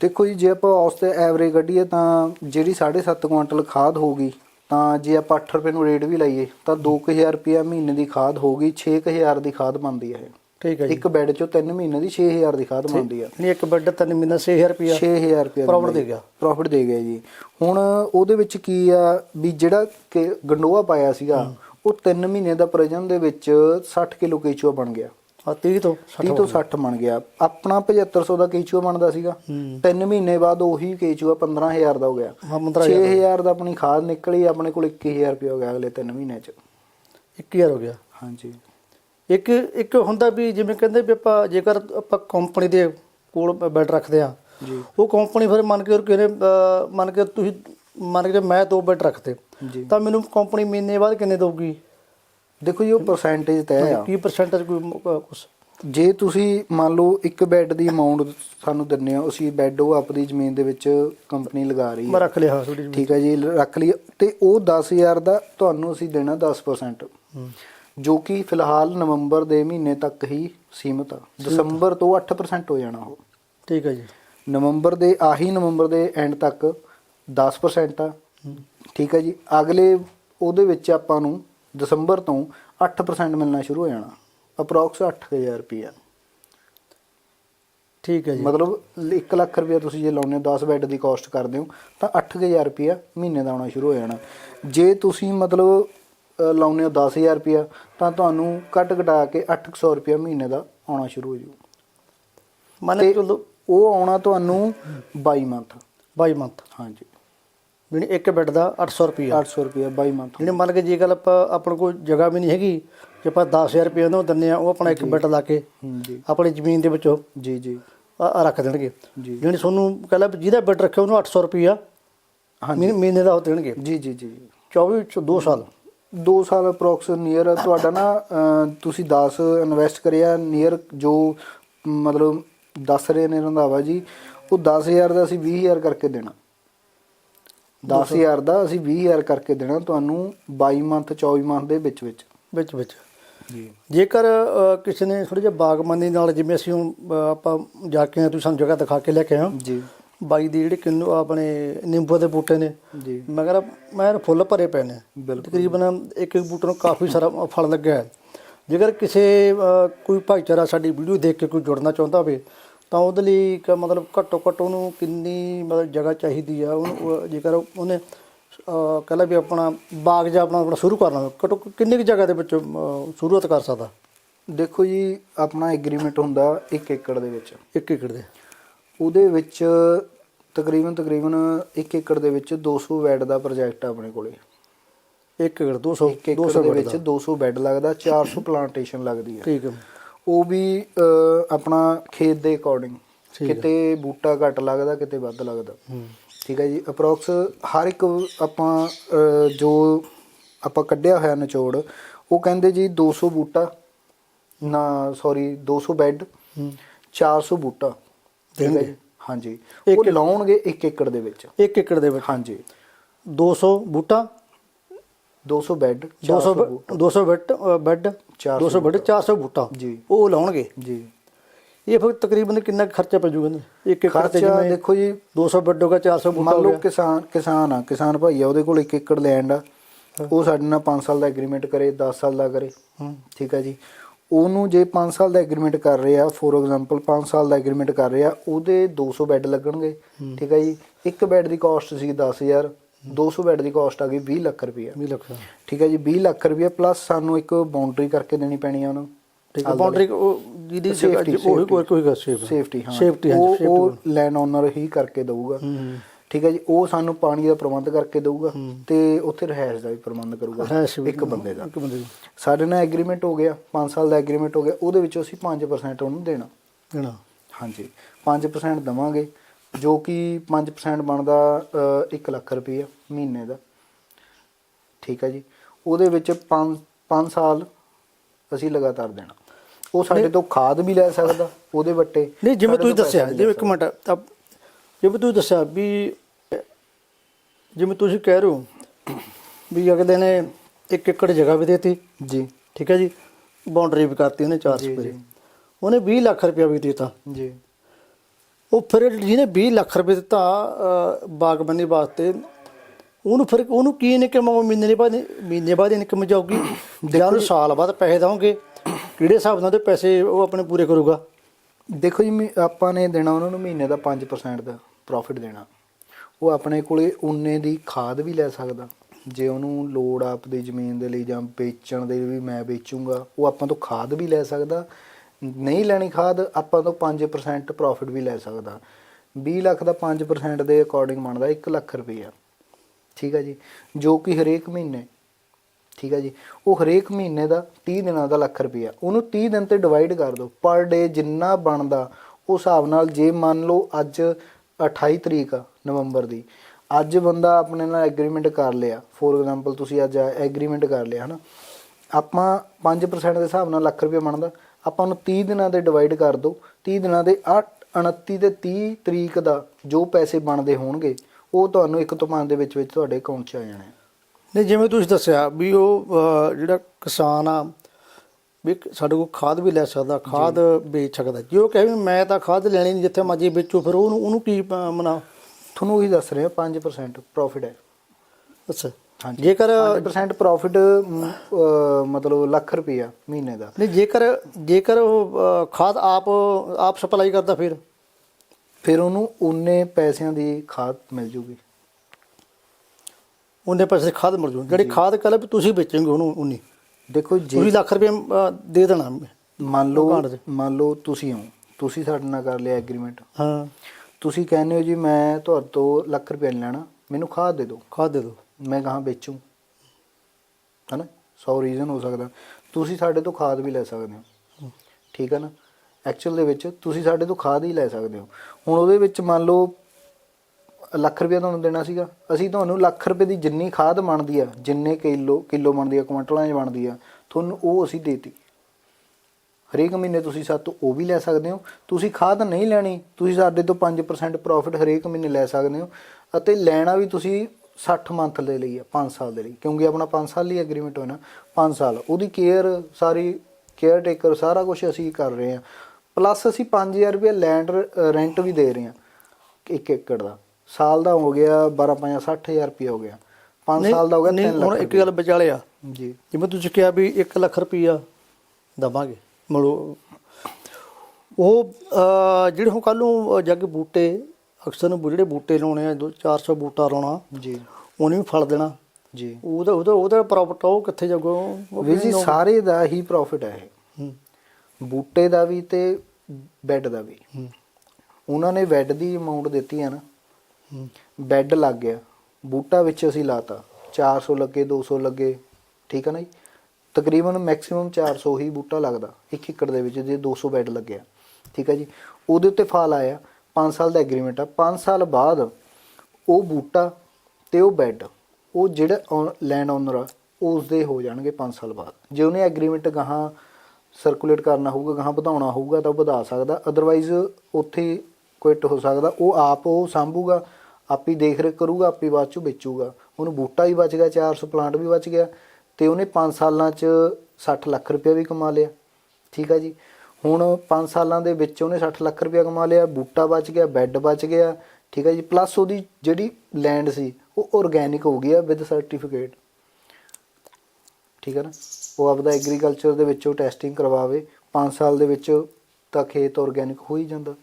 ਦੇਖੋ ਜੀ ਜੇ ਆਪਾਂ ਉਸ ਤੇ ਐਵਰੇਜ ਕੱਢੀਏ ਤਾਂ ਜਿਹੜੀ 7.5 ਕੁਇੰਟਲ ਖਾਦ ਹੋਊਗੀ ਤਾਂ ਜੇ ਆਪਾਂ 8 ਰੁਪਏ ਨੂੰ ਰੇਟ ਵੀ ਲਾਈਏ ਤਾਂ 2000 ਰੁਪਏ ਮਹੀਨੇ ਦੀ ਖਾਦ ਹੋਊਗੀ 6000 ਦੀ ਖਾਦ ਬਣਦੀ ਹੈ ਠੀਕ ਹੈ ਜੀ। ਇੱਕ ਬੈੱਡ ਚੋਂ 3 ਮਹੀਨੇ ਦੀ 6000 ਦੀ ਖਾਦ ਬਣਦੀ ਆ। ਨਹੀਂ ਇੱਕ ਬੈੱਡ ਤਿੰਨ ਮਹੀਨਾ 6000 ਰੁਪਿਆ 6000 ਰੁਪਏ Profit ਦੇ ਗਿਆ। ਪ੍ਰੋਫਿਟ ਦੇ ਗਿਆ ਜੀ। ਹੁਣ ਉਹਦੇ ਵਿੱਚ ਕੀ ਆ ਵੀ ਜਿਹੜਾ ਕਿ ਗੰਡੋਆ ਪਾਇਆ ਸੀਗਾ ਉਹ 3 ਮਹੀਨੇ ਦਾ ਪ੍ਰਜਨ ਦੇ ਵਿੱਚ 60 ਕਿਲੋ ਕੇਚੂਆ ਬਣ ਗਿਆ। ਆ 30 ਤੋਂ 30 ਤੋਂ 60 ਬਣ ਗਿਆ। ਆਪਣਾ 7500 ਦਾ ਕੇਚੂਆ ਬਣਦਾ ਸੀਗਾ। ਹੂੰ। 3 ਮਹੀਨੇ ਬਾਅਦ ਉਹੀ ਕੇਚੂਆ 15000 ਦਾ ਹੋ ਗਿਆ। ਹਾਂ 15000 6000 ਦਾ। ਆਪਣੀ ਖਾਦ ਨਿਕਲੀ ਆਪਣੇ ਕੋਲ 21000 ਰੁਪਏ ਹੋ ਗਿਆ ਅਗਲੇ 3 ਮਹੀਨੇ ਚ। 21000 ਹੋ ਗਿਆ। ਹਾਂਜੀ। ਇੱਕ ਇੱਕ ਹੁੰਦਾ ਵੀ ਜਿਵੇਂ ਕਹਿੰਦੇ ਵੀ ਆਪਾਂ ਜੇਕਰ ਆਪਾਂ ਕੰਪਨੀ ਦੇ ਕੋਲ ਬੈੱਡ ਰੱਖਦੇ ਆ ਜੀ। ਉਹ ਕੰਪਨੀ ਫਿਰ ਮੰਨ ਕੇ ਕਿਹਨੇ ਮੰਨ ਕੇ ਤੁਸੀਂ ਮੰਨ ਕੇ ਮੈਂ ਦੋ ਬੈੱਡ ਰੱਖਤੇ ਜੀ। ਤਾਂ ਮੈਨੂੰ ਕੰਪਨੀ ਮਹੀਨੇ ਬਾਅਦ ਕਿੰਨੇ ਦਊਗੀ? ਦੇਖੋ ਜੀ ਉਹ ਪਰਸੈਂਟੇਜ ਤੈਅ ਆ। ਕੀ ਪਰਸੈਂਟੇਜ ਕੋਈ ਕੁਛ? ਜੇ ਤੁਸੀਂ ਮੰਨ ਲਓ ਇੱਕ ਬੈੱਡ ਦੀ ਅਮਾਉਂਟ ਸਾਨੂੰ ਦਿੰਨੇ ਹੋ ਅਸੀਂ ਬੈੱਡ ਉਹ ਆਪਣੀ ਜ਼ਮੀਨ ਦੇ ਵਿੱਚ ਕੰਪਨੀ ਲਗਾ ਰਹੀ ਮੈਂ ਹੈ ਰੱਖ ਲਿਆ ਹਾਂ ਜਿਹੀ ਠੀਕ ਹੈ ਜੀ ਰੱਖ ਲਈ ਤੇ ਉਹ 10000 ਦਾ ਤੁਹਾਨੂੰ ਅਸੀਂ ਦੇਣਾ 10% ਹੂੰ। ਜੋ ਕਿ ਫਿਲਹਾਲ ਨਵੰਬਰ ਦੇ ਮਹੀਨੇ ਤੱਕ ਹੀ ਸੀਮਤ ਆ। ਦਸੰਬਰ ਤੋਂ 8% ਹੋ ਜਾਣਾ ਉਹ। ਠੀਕ ਹੈ ਜੀ। ਨਵੰਬਰ ਦੇ ਆਹੀ ਨਵੰਬਰ ਦੇ ਐਂਡ ਤੱਕ 10% ਆ। ਠੀਕ ਹੈ ਜੀ। ਅਗਲੇ ਉਹਦੇ ਵਿੱਚ ਆਪਾਂ ਨੂੰ ਦਸੰਬਰ ਤੋਂ 8% ਮਿਲਣਾ ਸ਼ੁਰੂ ਹੋ ਜਾਣਾ। ਅਪਰੋਕਸ 8000 ਰੁਪਇਆ ਠੀਕ ਹੈ ਜੀ। ਮਤਲਬ 1 ਲੱਖ ਰੁਪਇਆ ਤੁਸੀਂ ਜੇ ਲਾਉਨੇ ਹੋ 10 ਬੈੱਡ ਦੀ ਕਾਸਟ ਕਰਦੇ ਹੋ ਤਾਂ 8000 ਰੁਪਇਆ ਮਹੀਨੇ ਦਾ ਆਉਣਾ ਸ਼ੁਰੂ ਹੋ ਜਾਣਾ। ਜੇ ਤੁਸੀਂ ਮਤਲਬ ਲਾਉਨੇ ਹੋ 10000 ਰੁਪਇਆ ਤਾਂ ਤੁਹਾਨੂੰ ਕੱਟ ਘਟਾ ਕੇ 800 ਰੁਪਇਆ ਮਹੀਨੇ ਦਾ ਆਉਣਾ ਸ਼ੁਰੂ ਹੋ ਜੂ ਮੰਨ ਕੇ ਚਲੋ। ਉਹ ਆਉਣਾ ਤੁਹਾਨੂੰ 22 ਮੰਥ। 22 ਮੰਥ। ਹਾਂਜੀ। ਵੀ ਇੱਕ ਬੈੱਡ ਦਾ 800 ਰੁਪਿਆ 800 ਰੁਪਇਆ 22 ਮੰਥ। ਜਿਹਨੇ ਮੰਨ ਕੇ ਜੇਕਰ ਆਪਾਂ ਆਪਣੇ ਕੋਲ ਜਗ੍ਹਾ ਵੀ ਨਹੀਂ ਹੈਗੀ ਜੇ ਆਪਾਂ 10000 ਰੁਪਏ ਉਹਨੂੰ ਦਿੰਨੇ ਆ ਉਹ ਆਪਣਾ ਇੱਕ ਬੈੱਡ ਲਾ ਕੇ ਜੀ ਆਪਣੀ ਜ਼ਮੀਨ ਦੇ ਵਿੱਚੋਂ ਜੀ ਜੀ। ਰੱਖ ਦੇਣਗੇ। ਜੀ। ਜਿਹੜੀ ਤੁਹਾਨੂੰ ਕਹਿੰਦਾ ਜਿਹਦਾ ਬੈੱਡ ਰੱਖਿਆ ਉਹਨੂੰ 800 ਰੁਪਿਆ ਹਾਂਜੀ। ਮਹੀਨੇ ਦਾ ਉਹ ਦੇਣਗੇ। ਜੀ ਜੀ ਜੀ। 24 ਚ 2 ਸਾਲ। 2 ਸਾਲ ਅਪਰੋਕਸ ਨੀਅਰ ਤੁਹਾਡਾ ਨਾ ਅਹ, ਤੁਸੀਂ 10 ਇਨਵੈਸਟ ਕਰਿਆ ਨੀਅਰ ਜੋ ਮਤਲਬ ਦੱਸ ਰਹੇ ਨੇ ਰੰਧਾਵਾ ਜੀ ਉਹ 10000 ਦਾ ਅਸੀਂ 20000 ਕਰਕੇ ਦੇਣਾ। 10000 ਦਾ ਅਸੀਂ 20000 ਕਰਕੇ ਦੇਣਾ ਤੁਹਾਨੂੰ 22 ਮੰਥ 24 ਮੰਥ ਦੇ ਵਿੱਚ ਵਿੱਚ। ਵਿੱਚ ਵਿੱਚ। ਜੀ। ਜੇਕਰ ਅ, ਕਿਸੇ ਨੇ ਥੋੜੀ ਜਿਹਾ ਬਾਗਬਾਨੀ ਨਾਲ ਜਿਵੇਂ ਅਸੀਂ ਹੁਣ, ਅ, ਆਪਾਂ ਜਾ ਕੇ ਆਏ, ਤੁਸੀਂ ਸਾਨੂੰ ਜਗ੍ਹਾ ਦਿਖਾ ਕੇ ਲੈ ਕੇ ਆਏ ਜੀ। ਬਾਈ ਦੀ ਜਿਹੜੇ ਕਿੰਨੂ ਆਪਣੇ ਨਿੰਬੂ ਦੇ ਬੂਟੇ ਨੇ। ਜੀ। ਮੈਂ ਕਹਿੰਦਾ ਮੈਂ ਫੁੱਲ ਭਰੇ ਪਏ ਨੇ। ਬਿਲਕੁਲ। ਤਕਰੀਬਨ ਇੱਕ ਇੱਕ ਬੂਟੇ ਨੂੰ ਕਾਫੀ ਸਾਰਾ ਫਲ ਲੱਗਿਆ ਹੈ। ਜੇਕਰ ਕਿਸੇ ਕੋਈ ਭਾਈਚਾਰਾ ਸਾਡੀ ਵੀਡੀਓ ਦੇਖ ਕੇ ਕੋਈ ਜੁੜਨਾ ਚਾਹੁੰਦਾ ਹੋਵੇ ਤਾਂ ਉਹਦੇ ਲਈ ਕ- ਮਤਲਬ ਘੱਟੋ ਘੱਟ ਉਹਨੂੰ ਕਿੰਨੀ ਮਤਲਬ ਜਗ੍ਹਾ ਚਾਹੀਦੀ ਆ। ਉਹਨੂੰ ਉਹ- ਜੇਕਰ ਉਹਨੇ ਅ, ਕਹਿ ਲਾ ਵੀ ਆਪਣਾ ਬਾਗ ਜਾਂ ਆਪਣਾ ਆਪਣਾ ਸ਼ੁਰੂ ਕਰਨਾ ਘੱਟੋ ਕਿੰਨੀ ਕੁ ਜਗ੍ਹਾ ਦੇ ਵਿੱਚ ਸ਼ੁਰੂਆਤ ਕਰ ਸਕਦਾ? ਦੇਖੋ ਜੀ ਆਪਣਾ ਐਗਰੀਮੈਂਟ ਹੁੰਦਾ 1 ਏਕੜ ਦੇ ਵਿੱਚ। ਇੱਕ ਏਕੜ ਦੇ। ਉਹਦੇ ਵਿੱਚ ਤਕਰੀਬਨ ਤਕਰੀਬਨ 1 ਏਕੜ ਦੇ ਵਿੱਚ 200 ਵੈਟ ਦਾ ਪ੍ਰੋਜੈਕਟ ਆ ਆਪਣੇ ਕੋਲੇ। ਇੱਕ ਏਕੜ 200 ਇੱਕ ਏਕੜ 200 ਦੇ ਬੈੱਡ ਵਿੱਚ 200 ਬੈੱਡ ਲੱਗਦਾ 400 ਪਲਾਂਟੇਸ਼ਨ ਲੱਗਦੀ ਹੈ ਠੀਕ ਹੈ ਉਹ ਵੀ ਆਪਣਾ ਖੇਤ ਦੇ ਅਕੋਰਡਿੰਗ। ਕਿਤੇ ਬੂਟਾ ਘੱਟ ਲੱਗਦਾ ਕਿਤੇ ਵੱਧ ਲੱਗਦਾ। ਠੀਕ ਹੈ ਜੀ ਅਪਰੋਕਸ ਹਰ ਇੱਕ ਆਪਾਂ ਜੋ ਆਪਾਂ ਕੱਢਿਆ ਹੋਇਆ ਨਿਚੋੜ ਉਹ ਕਹਿੰਦੇ ਜੀ 200 ਬੂਟਾ ਨਾ ਸੌਰੀ 200 ਬੈੱਡ ਹੂੰ। 400 ਬੂਟਾ। ਦੇਣਗੇ? ਹਾਂਜੀ। ਇੱਕ ਉਹ ਲਾਉਣਗੇ 1 ਏਕੜ ਦੇ ਵਿੱਚ। ਇੱਕ ਏਕੜ ਦੇ ਵਿੱਚ? ਹਾਂਜੀ। 200 ਬੂਟਾ? 200 ਬੈੱਡ 200 400 ਬੂਟਾ। 200 ਬੈੱਡ ਬੈੱਡ? 400 200 ਬੈੱਡ 400 ਬੂਟਾ? ਜੀ। ਉਹ ਲਾਉਣਗੇ? ਜੀ। ਇਹ ਫਿਰ ਤਕਰੀਬਨ ਕਿੰਨਾ ਖਰਚਾ ਪੈ ਜੂਗਾ? ਇੱਕ ਏਕੜ ਤੇ ਜਿਵੇਂ ਦੇਖੋ ਜੀ 200 ਬੈੱਡ ਹੋਗਾ 400 ਬੂਟਾ ਮੰਨ ਲਓ ਕਿਸਾਨ ਕਿਸਾਨ ਆ ਕਿਸਾਨ ਭਾਈ ਆ ਉਹਦੇ ਕੋਲ 1 ਏਕੜ ਲੈਂਡ ਆ। ਉਹ ਸਾਡੇ ਨਾਲ 5 ਸਾਲ ਦਾ ਐਗਰੀਮੈਂਟ ਕਰੇ 10 ਸਾਲ ਦਾ ਕਰੇ। ਹੂੰ। ਠੀਕ ਹੈ ਜੀ। ਉਹਨੂੰ ਜੇ 5 ਸਾਲ ਦਾ ਐਗਰੀਮੈਂਟ ਕਰ ਰਹੇ ਆ ਫੋਰ ਐਗਜ਼ਾਮਪਲ 5 ਸਾਲ ਦਾ ਐਗਰੀਮੈਂਟ ਕਰ ਰਹੇ ਆ ਉਹਦੇ 200 ਬੈੱਡ ਲੱਗਣਗੇ ਠੀਕ ਹੈ ਜੀ? ਇੱਕ ਬੈੱਡ ਦੀ ਕਾਸਟ ਸੀ 10000 200 ਬੈੱਡ ਦੀ ਕਾਸਟ ਆ ਗਈ 20 ਲੱਖ ਰੁਪਈਆ। 20 ਲੱਖ। ਠੀਕ ਹੈ ਜੀ 20 ਲੱਖ ਰੁਪਈਆ ਪਲੱਸ ਸਾਨੂੰ ਇੱਕ ਬਾਉਂਡਰੀ ਕਰਕੇ ਦੇਣੀ ਪੈਣੀ ਆ ਉਹਨੂੰ। ਠੀਕ ਹੈ ਬਾਉਂਡਰੀ ਜਿਹਦੀ Safety, ਉਹ ਕੋਈ ਕੋਈ ਸੇਫਟੀ ਹਾਂ। ਸੇਫਟੀ ਉਹ ਲੈਂਡ ਓਨਰ ਹੀ ਕਰਕੇ ਦਊਗਾ। ਠੀਕ ਹੈ ਜੀ ਉਹ ਸਾਨੂੰ ਪਾਣੀ ਦਾ ਪ੍ਰਬੰਧ ਕਰਕੇ ਦੇਊਗਾ ਤੇ ਉੱਥੇ ਰਹਿائش ਦਾ ਵੀ ਪ੍ਰਬੰਧ ਕਰੂਗਾ ਇੱਕ ਬੰਦੇ ਦਾ। ਸਾਡੇ ਨਾਲ ਐਗਰੀਮੈਂਟ ਹੋ ਗਿਆ 5 ਸਾਲ ਦਾ ਐਗਰੀਮੈਂਟ ਹੋ ਗਿਆ ਉਹਦੇ ਵਿੱਚੋਂ ਅਸੀਂ 5% ਉਹਨੂੰ ਦੇਣਾ। ਦੇਣਾ। ਹਾਂਜੀ 5% ਦਵਾਂਗੇ ਜੋ ਕਿ 5% ਬਣਦਾ 1 ਲੱਖ ਰੁਪਏ ਮਹੀਨੇ ਦਾ। ਠੀਕ ਹੈ ਜੀ ਉਹਦੇ ਵਿੱਚ 5 5 ਸਾਲ ਅਸੀਂ ਲਗਾਤਾਰ ਦੇਣਾ। ਉਹ ਸਾਡੇ ਤੋਂ ਖਾਦ ਵੀ ਲੈ ਸਕਦਾ ਉਹਦੇ ਵੱਟੇ ਨਹੀਂ ਜਿਵੇਂ ਤੁਸੀਂ ਦੱਸਿਆ ਜਿਵੇਂ ਇੱਕ ਮਿੰਟ ਜਿਵੇਂ ਤੁਸੀਂ ਦੱਸਿਆ ਵੀ ਜਿਵੇਂ ਤੁਸੀਂ ਕਹਿ ਰਹੇ ਹੋ ਵੀ ਅਗਲੇ ਨੇ ਇੱਕ ਏਕੜ ਜਗ੍ਹਾ ਵੀ ਦੇਤੀ। ਜੀ। ਠੀਕ ਹੈ ਜੀ? ਬਾਉਂਡਰੀ ਵੀ ਕਰਤੀ ਉਹਨੇ 400 ਜੀ, ਰੁਪਏ ਜੀ। ਉਹਨੇ 20 ਲੱਖ ਰੁਪਇਆ ਵੀ ਦਿੱਤਾ। ਜੀ। ਉਹ ਫਿਰ ਜਿਹਨੇ 20 ਲੱਖ ਰੁਪਏ ਦਿੱਤਾ ਬਾਗਬਾਨੀ ਵਾਸਤੇ ਉਹਨੂੰ ਫਿਰ ਉਹਨੂੰ ਕੀ ਇਨਕਮ ਆਉ ਮਹੀਨੇ ਬਾਅਦ ਮਹੀਨੇ ਬਾਅਦ ਇਨਕਮ ਜਾਊਗੀ। ਜਾਂ ਉਹਨੂੰ ਸਾਲ ਬਾਅਦ ਪੈਸੇ ਦਵਾਂਗੇ? ਕਿਹੜੇ ਹਿਸਾਬ ਨਾਲ ਉਹਦੇ ਪੈਸੇ ਉਹ ਆਪਣੇ ਪੂਰੇ ਕਰੂਗਾ? ਦੇਖੋ ਜੀ ਆਪਾਂ ਨੇ ਦੇਣਾ ਉਹਨਾਂ ਨੂੰ ਮਹੀਨੇ ਦਾ 5% ਦਾ ਪ੍ਰੋਫਿਟ ਦੇਣਾ। ਉਹ ਆਪਣੇ ਕੋਲੇ ਉਨੇ ਦੀ ਖਾਦ ਵੀ ਲੈ ਸਕਦਾ। ਜੇ ਉਹਨੂੰ ਲੋੜ ਆ ਆਪਦੀ ਜ਼ਮੀਨ ਦੇ ਲਈ ਜਾਂ ਵੇਚਣ ਦੇ ਲਈ ਵੀ ਮੈਂ ਵੇਚੂੰਗਾ, ਉਹ ਆਪਾਂ ਤੋਂ ਖਾਦ ਵੀ ਲੈ ਸਕਦਾ। ਨਹੀਂ ਲੈਣੀ ਖਾਦ, ਆਪਾਂ ਤੋਂ 5% ਪ੍ਰੋਫਿਟ ਵੀ ਲੈ ਸਕਦਾ। 20 ਲੱਖ ਦਾ 5% ਦੇ ਅਕੋਰਡਿੰਗ ਬਣਦਾ 1 ਲੱਖ ਰੁਪਈਆ। ਠੀਕ ਹੈ ਜੀ? ਜੋ ਕਿ ਹਰੇਕ ਮਹੀਨੇ। ਠੀਕ ਹੈ ਜੀ? ਉਹ ਹਰੇਕ ਮਹੀਨੇ ਦਾ 30 ਦਿਨਾਂ ਦਾ ਲੱਖ ਰੁਪਈਆ। ਉਹਨੂੰ 30 ਦਿਨ ਤੇ ਡਿਵਾਈਡ ਕਰ ਦਿਓ। ਪਰ ਡੇ ਜਿੰਨਾ ਬਣਦਾ, ਉਸ ਹਿਸਾਬ ਨਾਲ ਜੇ ਮੰਨ ਲਓ ਅੱਜ 28 ਤਰੀਕ ਆ ਨਵੰਬਰ ਦੀ। ਅੱਜ ਬੰਦਾ ਆਪਣੇ ਨਾਲ ਐਗਰੀਮੈਂਟ ਕਰ ਲਿਆ। ਫੋਰ ਐਗਜ਼ਾਮਪਲ ਤੁਸੀਂ ਅੱਜ ਐਗਰੀਮੈਂਟ ਕਰ ਲਿਆ, ਹਨਾ? ਆਪਾਂ 5% ਦੇ ਹਿਸਾਬ ਨਾਲ ਲੱਖ ਰੁਪਏ ਬਣਦਾ। ਆਪਾਂ ਨੂੰ 30 ਦਿਨਾਂ ਦੇ ਡਿਵਾਈਡ ਕਰ ਦਿਓ 30 ਦਿਨਾਂ ਦੇ 8 29 ਤੇ 30 ਤਰੀਕ ਦਾ ਜੋ ਪੈਸੇ ਬਣਦੇ ਹੋਣਗੇ, ਉਹ ਤੁਹਾਨੂੰ ਇੱਕ ਤੋਂ ਪੰਜ ਦੇ ਵਿੱਚ ਵਿੱਚ ਤੁਹਾਡੇ ਅਕਾਊਂਟ 'ਚ ਆ ਜਾਣੇ ਆ। ਨਹੀਂ, ਜਿਵੇਂ ਤੁਸੀਂ ਦੱਸਿਆ ਵੀ ਉਹ ਜਿਹੜਾ ਕਿਸਾਨ ਆ ਵੀ ਸਾਡੇ ਕੋਲ ਖਾਦ ਵੀ ਲੈ ਸਕਦਾ ਖਾਦ ਵੇਚ ਸਕਦਾ। ਜੇ ਉਹ ਕਹੇ ਵੀ ਮੈਂ ਤਾਂ ਖਾਦ ਲੈਣੀ ਨਹੀਂ ਜਿੱਥੇ ਮਰਜ਼ੀ ਵੇਚੋ ਫਿਰ ਉਹਨੂੰ ਉਹਨੂੰ ਕੀ ਮਨਾ? ਤੁਹਾਨੂੰ ਉਹੀ ਦੱਸ ਰਿਹਾ 5% ਪ੍ਰੋਫਿਟ ਹੈ। ਅੱਛਾ। ਹਾਂਜੀ। ਜੇਕਰ 5% ਪ੍ਰੋਫਿਟ ਮਤਲਬ ਲੱਖ ਰੁਪਈਆ ਮਹੀਨੇ ਦਾ। ਨਹੀਂ ਜੇਕਰ ਜੇਕਰ ਉਹ ਖਾਦ ਆਪ ਆਪ ਸਪਲਾਈ ਕਰਦਾ ਫਿਰ? ਫਿਰ ਉਹਨੂੰ ਉਨੇ ਪੈਸਿਆਂ ਦੀ ਖਾਦ ਮਿਲ ਜੂਗੀ। ਉਹਨੇ ਪੈਸੇ ਖਾਦ ਮਿਲ ਜੂ। ਜਿਹੜੀ ਖਾਦ ਕਹਲੇ ਤੁਸੀਂ ਵੇਚੋਗੇ ਉਹਨੂੰ ਉਨੀ ਦੇਖੋ ਜੇ ਲੱਖ ਰੁਪਏ ਦੇ ਦੇਣਾ। ਮੰਨ ਲਓ। ਮੰਨ ਲਓ ਤੁਸੀਂ ਹੋ ਤੁਸੀਂ ਸਾਡੇ ਨਾਲ ਕਰ ਲਿਆ ਐਗਰੀਮੈਂਟ ਹਾਂ। ਤੁਸੀਂ ਕਹਿੰਦੇ ਹੋ ਜੀ ਮੈਂ ਤੁਹਾਡੇ ਤੋਂ ਲੱਖ ਰੁਪਏ ਲੈਣਾ ਮੈਨੂੰ ਖਾਦ ਦੇ ਦਿਓ। ਖਾਦ ਦੇ ਦਿਓ। ਮੈਂ ਕਹਾਂ ਵੇਚੂ। ਹਨਾ? 100 ਰੀਜ਼ਨ ਹੋ ਸਕਦਾ। ਤੁਸੀਂ ਸਾਡੇ ਤੋਂ ਖਾਦ ਵੀ ਲੈ ਸਕਦੇ ਹੋ। ਠੀਕ ਹੈ ਨਾ? ਐਕਚੁਅਲ ਦੇ ਵਿੱਚ ਤੁਸੀਂ ਸਾਡੇ ਤੋਂ ਖਾਦ ਹੀ ਲੈ ਸਕਦੇ ਹੋ। ਹੁਣ ਉਹਦੇ ਵਿੱਚ ਮੰਨ ਲਓ ਲੱਖ ਰੁਪਏ ਤੁਹਾਨੂੰ ਦੇਣਾ ਸੀਗਾ। ਅਸੀਂ ਤੁਹਾਨੂੰ ਲੱਖ ਰੁਪਏ ਦੀ ਜਿੰਨੀ ਖਾਦ ਬਣਦੀ ਆ, ਜਿੰਨੇ ਕਿਲੋ ਕਿਲੋ ਬਣਦੀ ਆ ਕੁਇੰਟਲਾਂ 'ਚ ਬਣਦੀ ਆ, ਤੁਹਾਨੂੰ ਉਹ ਅਸੀਂ ਦੇਤੀ। ਹਰੇਕ ਮਹੀਨੇ ਤੁਸੀਂ ਸਾਡੇ ਤੋਂ ਉਹ ਵੀ ਲੈ ਸਕਦੇ ਹੋ। ਤੁਸੀਂ ਖਾਦ ਨਹੀਂ ਲੈਣੀ, ਤੁਸੀਂ ਸਾਡੇ ਤੋਂ 5% ਪ੍ਰੋਫਿਟ ਹਰੇਕ ਮਹੀਨੇ ਲੈ ਸਕਦੇ ਹੋ। ਅਤੇ ਲੈਣਾ ਵੀ ਤੁਸੀਂ 60 ਮੰਥ ਦੇ ਲਈ ਆ 5 ਸਾਲ ਦੇ ਲਈ। ਕਿਉਂਕਿ ਆਪਣਾ 5 ਸਾਲ ਲਈ ਐਗਰੀਮੈਂਟ ਹੋਇਆ ਨਾ 5 ਸਾਲ। ਉਹਦੀ ਕੇਅਰ ਸਾਰੀ ਕੇਅਰ ਟੇਕਰ ਸਾਰਾ ਕੁਝ ਅਸੀਂ ਕਰ ਰਹੇ ਹਾਂ। ਪਲੱਸ ਅਸੀਂ 5000 ਰੁਪਏ ਲੈਂਡ ਰੈਂਟ ਵੀ ਦੇ ਰਹੇ ਹਾਂ ਇੱਕ ਏਕੜ ਦਾ। ਸਾਲ ਦਾ ਹੋ ਗਿਆ 12 5 60000 ਰੁਪਏ ਹੋ ਗਿਆ। 5 ਨਹੀਂ- ਸਾਲ ਦਾ ਹੋ ਗਿਆ ਨਹੀਂ 3 ਲੱਖ ਹੁਣ ਇੱਕ ਗੱਲ ਵਿਚਾਲੇ ਆ ਜੀ। ਜਿਵੇਂ ਤੁਸੀਂ ਕਿਹਾ ਵੀ 1 ਲੱਖ ਰੁਪਈਆ ਦਵਾਂਗੇ ਮਤਲਬ ਉਹ ਜਿਹੜੇ ਹੁਣ ਕੱਲ ਨੂੰ ਜੱਗ ਬੂਟੇ ਅਕਸਰ ਨੂੰ ਜਿਹੜੇ ਬੂਟੇ ਲਾਉਣੇ ਆ 400 ਬੂਟਾ ਲਾਉਣਾ ਜੀ। ਉਹਨੇ ਵੀ ਫਲ ਦੇਣਾ। ਜੀ। ਉਹਦਾ ਉਹਦਾ ਉਹਦਾ ਪ੍ਰੋਫਿਟ ਉਹ ਕਿੱਥੇ ਜਾਊਗਾ? ਵੀ ਜੀ ਸਾਰੇ ਦਾ ਹੀ ਪ੍ਰੋਫਿਟ ਹੈ ਇਹ। ਬੂਟੇ ਦਾ ਵੀ ਤੇ ਬੈੱਡ ਦਾ ਵੀ। ਉਹਨਾਂ ਨੇ ਬੈੱਡ ਦੀ ਅਮਾਉਂਟ ਦਿੱਤੀ ਹੈ ਨਾ। ਬੈੱਡ ਲੱਗ ਗਿਆ। ਬੂਟਾ ਵਿੱਚ ਅਸੀਂ ਲਾਤਾ। 400 ਲੱਗੇ 200 ਲੱਗੇ। ਠੀਕ ਹੈ ਨਾ ਜੀ? ਤਕਰੀਬਨ ਮੈਕਸਿਮਮ 400 ਹੀ ਬੂਟਾ ਲੱਗਦਾ ਇੱਕ ਏਕੜ ਦੇ ਵਿੱਚ, ਜੇ 200 ਬੈੱਡ ਲੱਗਿਆ। ਠੀਕ ਹੈ ਜੀ? ਉਹਦੇ ਉੱਤੇ ਫਾਲ ਆਇਆ। 5 ਸਾਲ ਦਾ ਐਗਰੀਮੈਂਟ ਆ। 5 ਸਾਲ ਬਾਅਦ ਉਹ ਬੂਟਾ ਤੇ ਉਹ ਬੈੱਡ ਉਹ ਜਿਹੜਾ ਲੈਂਡ ਓਨਰ ਆ ਉਸ ਦੇ ਹੋ ਜਾਣਗੇ 5 ਸਾਲ ਬਾਅਦ। ਜੇ ਉਹਨੇ ਐਗਰੀਮੈਂਟ ਗਾਹਾਂ ਸਰਕੂਲੇਟ ਕਰਨਾ ਹੋਊਗਾ, ਗਾਹਾਂ ਵਧਾਉਣਾ ਹੋਊਗਾ, ਤਾਂ ਉਹ ਵਧਾ ਸਕਦਾ। ਅਦਰਵਾਈਜ਼ ਉੱਥੇ ਕੁਇਟ ਹੋ ਸਕਦਾ। ਉਹ ਆਪ ਉਹ ਸੰਭੂਗਾ। ਆਪ ਹੀ ਦੇਖ ਰੇਖ ਕਰੂਗਾ, ਆਪੇ ਬਾਅਦ ਚ ਵੇਚੂਗਾ। ਉਹਨੂੰ ਬੂਟਾ ਵੀ ਬਚ ਗਿਆ 400 ਪਲਾਂਟ ਵੀ ਬਚ ਗਿਆ ਤੇ ਉਹਨੇ 5 ਸਾਲਾਂ ਚ 60 ਲੱਖ ਰੁਪਏ ਵੀ ਕਮਾ ਲਿਆ। ਠੀਕ ਆ ਜੀ? ਹੁਣ 5 ਸਾਲਾਂ ਦੇ ਵਿੱਚ ਉਹਨੇ 60 ਲੱਖ ਰੁਪਏ ਕਮਾ ਲਿਆ, ਬੂਟਾ ਬਚ ਗਿਆ, ਬੈੱਡ ਬਚ ਗਿਆ। ਠੀਕ ਹੈ ਜੀ? ਪਲੱਸ ਉਹਦੀ ਜਿਹੜੀ ਲੈਂਡ ਸੀ, ਉਹ ਆਰਗੈਨਿਕ ਹੋ ਗਈ ਆ ਵਿਦ ਸਰਟੀਫਿਕੇਟ ਠੀਕ ਹੈ ਨਾ? ਉਹ ਆਪਦਾ ਐਗਰੀਕਲਚਰ ਦੇ ਵਿੱਚ ਉਹ ਟੈਸਟਿੰਗ ਕਰਵਾਵੇ 5 ਸਾਲ ਦੇ ਵਿੱਚ ਤਾਂ ਖੇਤ ਆਰਗੈਨਿਕ ਹੋ ਹੀ ਜਾਂਦਾ।